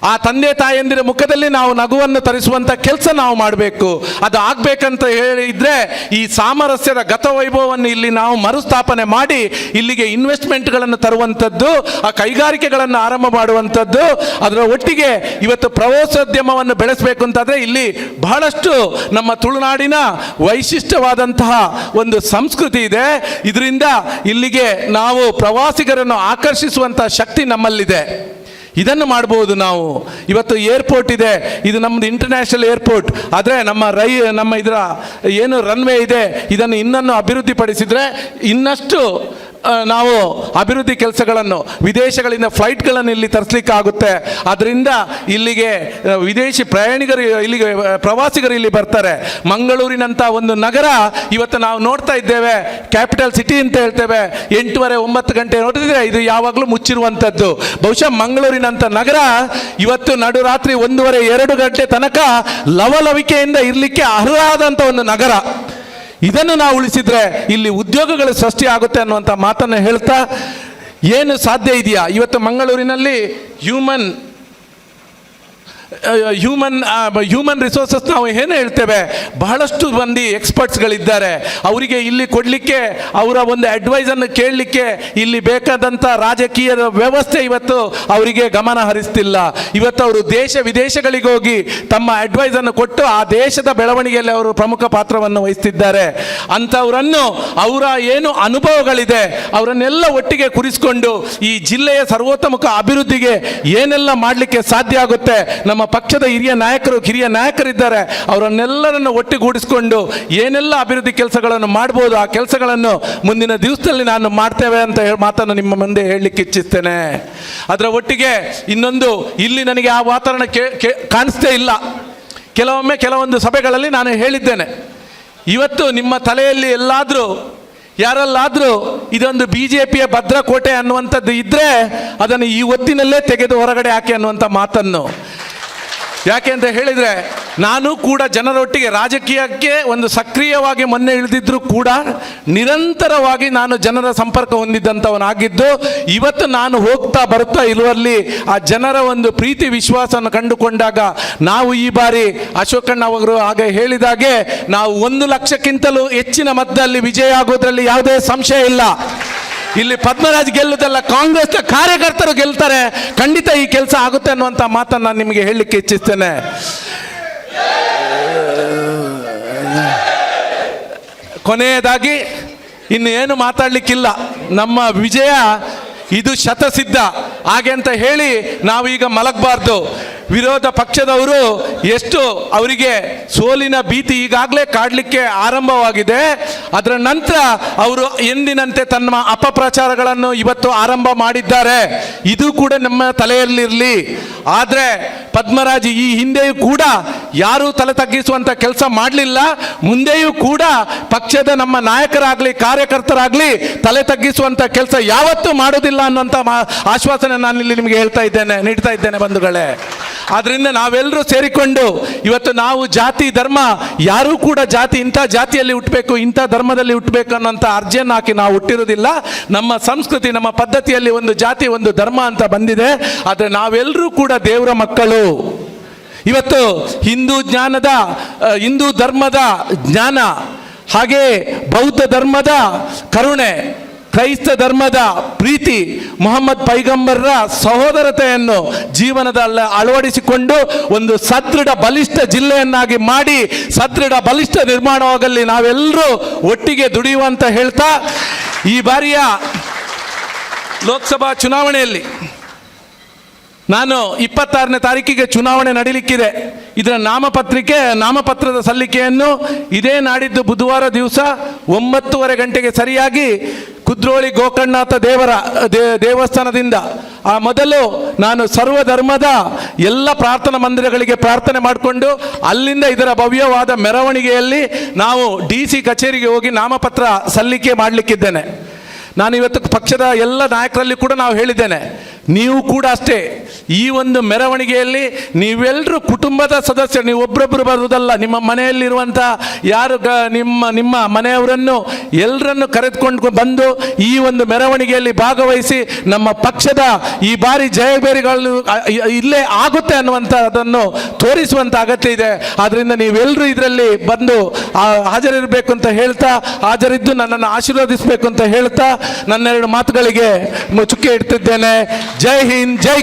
ಆ ತಂದೆ ತಾಯಂದಿರ ಮುಖದಲ್ಲಿ ನಾವು ನಗುವನ್ನು ತರಿಸುವಂಥ ಕೆಲಸ ನಾವು ಮಾಡಬೇಕು. ಅದು ಆಗಬೇಕಂತ ಹೇಳಿದರೆ ಈ ಸಾಮರಸ್ಯದ ಗತವೈಭವವನ್ನು ಇಲ್ಲಿ ನಾವು ಮರುಸ್ಥಾಪನೆ ಮಾಡಿ ಇಲ್ಲಿಗೆ ಇನ್ವೆಸ್ಟ್ಮೆಂಟ್ಗಳನ್ನು ತರುವಂಥದ್ದು, ಆ ಕೈಗಾರಿಕೆಗಳನ್ನು ಆರಂಭ ಮಾಡುವಂಥದ್ದು, ಅದರ ಒಟ್ಟಿಗೆ ಇವತ್ತು ಪ್ರವಾಸೋದ್ಯಮವನ್ನು ಬೆಳೆಸಬೇಕು ಅಂತಂದರೆ ಇಲ್ಲಿ ಬಹಳಷ್ಟು ನಮ್ಮ ತುಳುನಾಡಿನ ವೈಶಿಷ್ಟ್ಯವಾದಂತಹ ಒಂದು ಸಂಸ್ಕೃತಿ ಇದೆ. ಇದರಿಂದ ಇಲ್ಲಿಗೆ ನಾವು ಪ್ರವಾಸಿಗರನ್ನು ಆಕರ್ಷಿಸುವಂಥ ಶಕ್ತಿ ನಮ್ಮಲ್ಲಿದೆ. ಇದನ್ನು ಮಾಡ್ಬೋದು ನಾವು. ಇವತ್ತು ಏರ್ಪೋರ್ಟ್ ಇದೆ. ಇದು ನಮ್ಮದು ಇಂಟರ್ನ್ಯಾಷನಲ್ ಏರ್ಪೋರ್ಟ್. ಆದರೆ ನಮ್ಮ ರೈ, ನಮ್ಮ ಇದರ ಏನು ರನ್ವೇ ಇದೆ, ಇದನ್ನು ಇನ್ನನ್ನು ಅಭಿವೃದ್ಧಿಪಡಿಸಿದರೆ ಇನ್ನಷ್ಟು ನಾವು ಅಭಿವೃದ್ಧಿ ಕೆಲಸಗಳನ್ನು ವಿದೇಶಗಳಿಂದ ಫ್ಲೈಟ್ಗಳನ್ನು ಇಲ್ಲಿ ತರಿಸ್ಲಿಕ್ಕೆ ಆಗುತ್ತೆ ಅದರಿಂದ ಇಲ್ಲಿಗೆ ವಿದೇಶಿ ಪ್ರಯಾಣಿಕರು ಇಲ್ಲಿಗೆ ಪ್ರವಾಸಿಗರು ಇಲ್ಲಿ ಬರ್ತಾರೆ. ಮಂಗಳೂರಿನಂಥ ಒಂದು ನಗರ ಇವತ್ತು ನಾವು ನೋಡ್ತಾ ಇದ್ದೇವೆ. ಕ್ಯಾಪಿಟಲ್ ಸಿಟಿ ಅಂತ ಹೇಳ್ತೇವೆ. ಎಂಟೂವರೆ ಒಂಬತ್ತು ಗಂಟೆ ನೋಡಿದ್ರೆ ಇದು ಯಾವಾಗಲೂ ಮುಚ್ಚಿರುವಂಥದ್ದು. ಬಹುಶಃ ಮಂಗಳೂರಿನಂಥ ನಗರ ಇವತ್ತು ನಡುರಾತ್ರಿ ಒಂದೂವರೆ ಎರಡು ಗಂಟೆ ತನಕ ಲವಲವಿಕೆಯಿಂದ ಇರಲಿಕ್ಕೆ ಅರ್ಹವಾದಂಥ ಒಂದು ನಗರ. ಇದನ್ನು ನಾವು ಉಳಿಸಿದ್ರೆ ಇಲ್ಲಿ ಉದ್ಯೋಗಗಳು ಸೃಷ್ಟಿ ಆಗುತ್ತೆ ಅನ್ನುವಂಥ ಮಾತನ್ನು ಹೇಳ್ತಾ, ಏನು ಸಾಧ್ಯ ಇದೆಯಾ? ಇವತ್ತು ಮಂಗಳೂರಿನಲ್ಲಿ ಹ್ಯೂಮನ್ ಹ್ಯೂಮನ್ ಹ್ಯೂಮನ್ ರಿಸೋರ್ಸಸ್ ನಾವು ಏನು ಹೇಳ್ತೇವೆ? ಬಹಳಷ್ಟು ಮಂದಿ ಎಕ್ಸ್ಪರ್ಟ್ಸ್ಗಳಿದ್ದಾರೆ ಅವರಿಗೆ ಇಲ್ಲಿ ಕೊಡಲಿಕ್ಕೆ, ಅವರ ಒಂದು ಅಡ್ವೈಸನ್ನು ಕೇಳಲಿಕ್ಕೆ ಇಲ್ಲಿ ಬೇಕಾದಂಥ ರಾಜಕೀಯ ವ್ಯವಸ್ಥೆ ಇವತ್ತು ಅವರಿಗೆ ಗಮನ ಹರಿಸ್ತಿಲ್ಲ. ಇವತ್ತು ಅವರು ದೇಶ ವಿದೇಶಗಳಿಗೆ ಹೋಗಿ ತಮ್ಮ ಅಡ್ವೈಸನ್ನು ಕೊಟ್ಟು ಆ ದೇಶದ ಬೆಳವಣಿಗೆಯಲ್ಲಿ ಅವರು ಪ್ರಮುಖ ಪಾತ್ರವನ್ನು ವಹಿಸ್ತಿದ್ದಾರೆ. ಅಂಥವರನ್ನು ಅವರ ಏನು ಅನುಭವಗಳಿದೆ, ಅವರನ್ನೆಲ್ಲ ಒಟ್ಟಿಗೆ ಕುರಿಸ್ಕೊಂಡು ಈ ಜಿಲ್ಲೆಯ ಸರ್ವೋತ್ತಮಕ ಅಭಿವೃದ್ಧಿಗೆ ಏನೆಲ್ಲ ಮಾಡಲಿಕ್ಕೆ ಸಾಧ್ಯ ಆಗುತ್ತೆ, ನಮ್ಮ ಪಕ್ಷದ ಹಿರಿಯ ನಾಯಕರು, ಕಿರಿಯ ನಾಯಕರಿದ್ದಾರೆ. ಅವರನ್ನೆಲ್ಲರನ್ನು ಒಟ್ಟಿಗೂಡಿಸಿಕೊಂಡು ಏನೆಲ್ಲ ಅಭಿವೃದ್ಧಿ ಕೆಲಸಗಳನ್ನು ಮಾಡ್ಬೋದು, ಆ ಕೆಲಸಗಳನ್ನು ಮುಂದಿನ ದಿವಸದಲ್ಲಿ ನಾನು ಮಾಡ್ತೇವೆ ಅಂತ ಮಾತನ್ನು ನಿಮ್ಮ ಮುಂದೆ ಹೇಳಲಿಕ್ಕೆ ಇಚ್ಛಿಸ್ತೇನೆ. ಅದರ ಒಟ್ಟಿಗೆ ಇನ್ನೊಂದು, ಇಲ್ಲಿ ನನಗೆ ಆ ವಾತಾವರಣ ಕಾಣಿಸ್ತೇ ಇಲ್ಲ. ಕೆಲವೊಮ್ಮೆ ಕೆಲವೊಂದು ಸಭೆಗಳಲ್ಲಿ ನಾನು ಹೇಳಿದ್ದೇನೆ. ಇವತ್ತು ನಿಮ್ಮ ತಲೆಯಲ್ಲಿ ಎಲ್ಲಾದರೂ, ಯಾರಲ್ಲಾದರೂ ಇದೊಂದು ಬಿ ಜೆ ಪಿಯ ಭದ್ರಕೋಟೆ ಅನ್ನುವಂಥದ್ದು ಇದ್ದರೆ ಅದನ್ನು ಈ ಹೊತ್ತಿನಲ್ಲೇ ತೆಗೆದು ಹೊರಗಡೆ ಹಾಕಿ ಅನ್ನುವಂಥ ಮಾತನ್ನು. ಯಾಕೆ ಅಂತ ಹೇಳಿದರೆ, ನಾನು ಕೂಡ ಜನರೊಟ್ಟಿಗೆ ರಾಜಕೀಯಕ್ಕೆ ಒಂದು ಸಕ್ರಿಯವಾಗಿ ಮೊನ್ನೆ ಇಳಿದಿದ್ದರೂ ಕೂಡ ನಿರಂತರವಾಗಿ ನಾನು ಜನರ ಸಂಪರ್ಕ ಹೊಂದಿದ್ದಂಥವನಾಗಿದ್ದು ಇವತ್ತು ನಾನು ಹೋಗ್ತಾ ಬರ್ತಾ ಇರುವಲ್ಲಿ ಆ ಜನರ ಒಂದು ಪ್ರೀತಿ ವಿಶ್ವಾಸವನ್ನು ಕಂಡುಕೊಂಡಾಗ ನಾವು ಈ ಬಾರಿ ಅಶೋಕಣ್ಣ ಅವರು ಹಾಗೆ ಹೇಳಿದಾಗೆ, ನಾವು ಒಂದು ಲಕ್ಷಕ್ಕಿಂತಲೂ ಹೆಚ್ಚಿನ ಮತದಲ್ಲಿ ವಿಜಯ ಆಗೋದ್ರಲ್ಲಿ ಯಾವುದೇ ಸಂಶಯ ಇಲ್ಲ. ಇಲ್ಲಿ ಪದ್ಮರಾಜ್ ಗೆಲ್ಲುದಲ್ಲ ಕಾಂಗ್ರೆಸ್ನ ಕಾರ್ಯಕರ್ತರು ಗೆಲ್ತಾರೆ. ಖಂಡಿತ ಈ ಕೆಲಸ ಆಗುತ್ತೆ ಅನ್ನುವಂಥ ಮಾತನ್ನು ನಾನು ನಿಮಗೆ ಹೇಳಲಿಕ್ಕೆ ಇಚ್ಛಿಸ್ತೇನೆ. ಕೊನೆಯದಾಗಿ, ಇನ್ನು ಏನು ಮಾತಾಡಲಿಕ್ಕಿಲ್ಲ. ನಮ್ಮ ವಿಜಯ, ಇದು ಶತಸಿದ್ಧ. ಹಾಗೆ ಅಂತ ಹೇಳಿ ನಾವು ಈಗ ಮಲಗಬಾರ್ದು. ವಿರೋಧ ಪಕ್ಷದವರು ಎಷ್ಟು ಅವರಿಗೆ ಸೋಲಿನ ಭೀತಿ ಈಗಾಗಲೇ ಕಾಡಲಿಕ್ಕೆ ಆರಂಭವಾಗಿದೆ. ಅದರ ನಂತರ ಅವರು ಎಂದಿನಂತೆ ತಮ್ಮ ಅಪಪ್ರಚಾರಗಳನ್ನು ಇವತ್ತು ಆರಂಭ ಮಾಡಿದ್ದಾರೆ. ಇದು ಕೂಡ ನಮ್ಮ ತಲೆಯಲ್ಲಿರಲಿ. ಆದರೆ ಪದ್ಮರಾಜ್ ಈ ಹಿಂದೆಯೂ ಕೂಡ ಯಾರೂ ತಲೆ ತಗ್ಗಿಸುವಂಥ ಕೆಲಸ ಮಾಡಲಿಲ್ಲ. ಮುಂದೆಯೂ ಕೂಡ ಪಕ್ಷದ ನಮ್ಮ ನಾಯಕರಾಗಲಿ, ಕಾರ್ಯಕರ್ತರಾಗಲಿ ತಲೆ ತಗ್ಗಿಸುವಂಥ ಕೆಲಸ ಯಾವತ್ತೂ ಮಾಡೋದಿಲ್ಲ ಅನ್ನೋಂಥ ಆಶ್ವಾಸನೆ ನಾನು ಇಲ್ಲಿ ನಿಮಗೆ ಹೇಳ್ತಾ ಇದ್ದೇನೆ, ನೀಡ್ತಾ ಇದ್ದೇನೆ ಬಂಧುಗಳೇ. ಆದ್ರಿಂದ ನಾವೆಲ್ಲರೂ ಸೇರಿಕೊಂಡು ಇವತ್ತು ನಾವು ಜಾತಿ, ಧರ್ಮ, ಯಾರೂ ಕೂಡ ಜಾತಿ, ಇಂಥ ಜಾತಿಯಲ್ಲಿ ಹುಟ್ಟಬೇಕು ಇಂಥ ಧರ್ಮದಲ್ಲಿ ಹುಟ್ಟಬೇಕು ಅನ್ನೋಂಥ ಅರ್ಜಿಯನ್ನು ಹಾಕಿ ನಾವು ಹುಟ್ಟಿರೋದಿಲ್ಲ ನಮ್ಮ ಸಂಸ್ಕೃತಿ, ನಮ್ಮ ಪದ್ಧತಿಯಲ್ಲಿ ಒಂದು ಜಾತಿ, ಒಂದು ಧರ್ಮ ಅಂತ ಬಂದಿದೆ. ಆದರೆ ನಾವೆಲ್ಲರೂ ಕೂಡ ದೇವರ ಮಕ್ಕಳು. ಇವತ್ತು ಹಿಂದೂ ಜ್ಞಾನದ ಹಿಂದೂ ಧರ್ಮದ ಜ್ಞಾನ, ಹಾಗೆ ಬೌದ್ಧ ಧರ್ಮದ ಕರುಣೆ ಕ್ರೈಸ್ತ ಧರ್ಮದ ಪ್ರೀತಿ ಮೊಹಮ್ಮದ್ ಪೈಗಂಬರ್ರ ಸಹೋದರತೆಯನ್ನು ಜೀವನದಲ್ಲಿ ಅಳವಡಿಸಿಕೊಂಡು ಒಂದು ಸದೃಢ ಬಲಿಷ್ಠ ಜಿಲ್ಲೆಯನ್ನಾಗಿ ಮಾಡಿ ಸದೃಢ ಬಲಿಷ್ಠ ನಿರ್ಮಾಣವಾಗಲಿ ನಾವೆಲ್ಲರೂ ಒಟ್ಟಿಗೆ ದುಡಿಯುವಂತ ಹೇಳ್ತಾ ಈ ಬಾರಿಯ ಲೋಕಸಭಾ ಚುನಾವಣೆಯಲ್ಲಿ ನಾನು ಇಪ್ಪತ್ತಾರನೇ ತಾರೀಕಿಗೆ ಚುನಾವಣೆ ನಡೀಲಿಕ್ಕಿದೆ. ಇದರ ನಾಮಪತ್ರಿಕೆ, ನಾಮಪತ್ರದ ಸಲ್ಲಿಕೆಯನ್ನು ಇದೇ ನಾಡಿದ್ದು ಬುಧವಾರ ದಿವಸ ಒಂಬತ್ತುವರೆ ಗಂಟೆಗೆ ಸರಿಯಾಗಿ ಕುದ್ರೋಳಿ ಗೋಕರ್ಣನಾಥ ದೇವರ ದೇವಸ್ಥಾನದಿಂದ, ಆ ಮೊದಲು ನಾನು ಸರ್ವಧರ್ಮದ ಎಲ್ಲ ಪ್ರಾರ್ಥನಾ ಮಂದಿರಗಳಿಗೆ ಪ್ರಾರ್ಥನೆ ಮಾಡಿಕೊಂಡು, ಅಲ್ಲಿಂದ ಇದರ ಭವ್ಯವಾದ ಮೆರವಣಿಗೆಯಲ್ಲಿ ನಾವು ಡಿ ಸಿ ಕಚೇರಿಗೆ ಹೋಗಿ ನಾಮಪತ್ರ ಸಲ್ಲಿಕೆ ಮಾಡಲಿಕ್ಕಿದ್ದೇನೆ. ನಾನು ಇವತ್ತು ಪಕ್ಷದ ಎಲ್ಲ ನಾಯಕರಲ್ಲಿ ಕೂಡ ನಾವು ಹೇಳಿದ್ದೇನೆ, ನೀವು ಕೂಡ ಅಷ್ಟೇ. ಈ ಒಂದು ಮೆರವಣಿಗೆಯಲ್ಲಿ ನೀವೆಲ್ಲರೂ ಕುಟುಂಬದ ಸದಸ್ಯರು, ನೀವು ಒಬ್ಬರೊಬ್ಬರು ಬರುವುದಲ್ಲ, ನಿಮ್ಮ ಮನೆಯಲ್ಲಿರುವಂಥ ಯಾರು ಗ, ನಿಮ್ಮ ನಿಮ್ಮ ಮನೆಯವರನ್ನು ಎಲ್ಲರನ್ನು ಕರೆದುಕೊಂಡು ಬಂದು ಈ ಒಂದು ಮೆರವಣಿಗೆಯಲ್ಲಿ ಭಾಗವಹಿಸಿ ನಮ್ಮ ಪಕ್ಷದ ಈ ಬಾರಿ ಜಯಬೇರಿಗಳು ಇಲ್ಲೇ ಆಗುತ್ತೆ ಅನ್ನುವಂಥ ಅದನ್ನು ತೋರಿಸುವಂಥ ಅಗತ್ಯ ಇದೆ. ಆದ್ದರಿಂದ ನೀವೆಲ್ಲರೂ ಇದರಲ್ಲಿ ಬಂದು ಹಾಜರಿರಬೇಕು ಅಂತ ಹೇಳ್ತಾ, ಹಾಜರಿದ್ದು ನನ್ನನ್ನು ಆಶೀರ್ವದಿಸಬೇಕು ಅಂತ ಹೇಳ್ತಾ ನನ್ನೆರಡು ಮಾತುಗಳಿಗೆ ಚುಕ್ಕೆ ಇಡ್ತಿದ್ದೇನೆ. ಜೈ ಹಿಂದ್ ಜೈ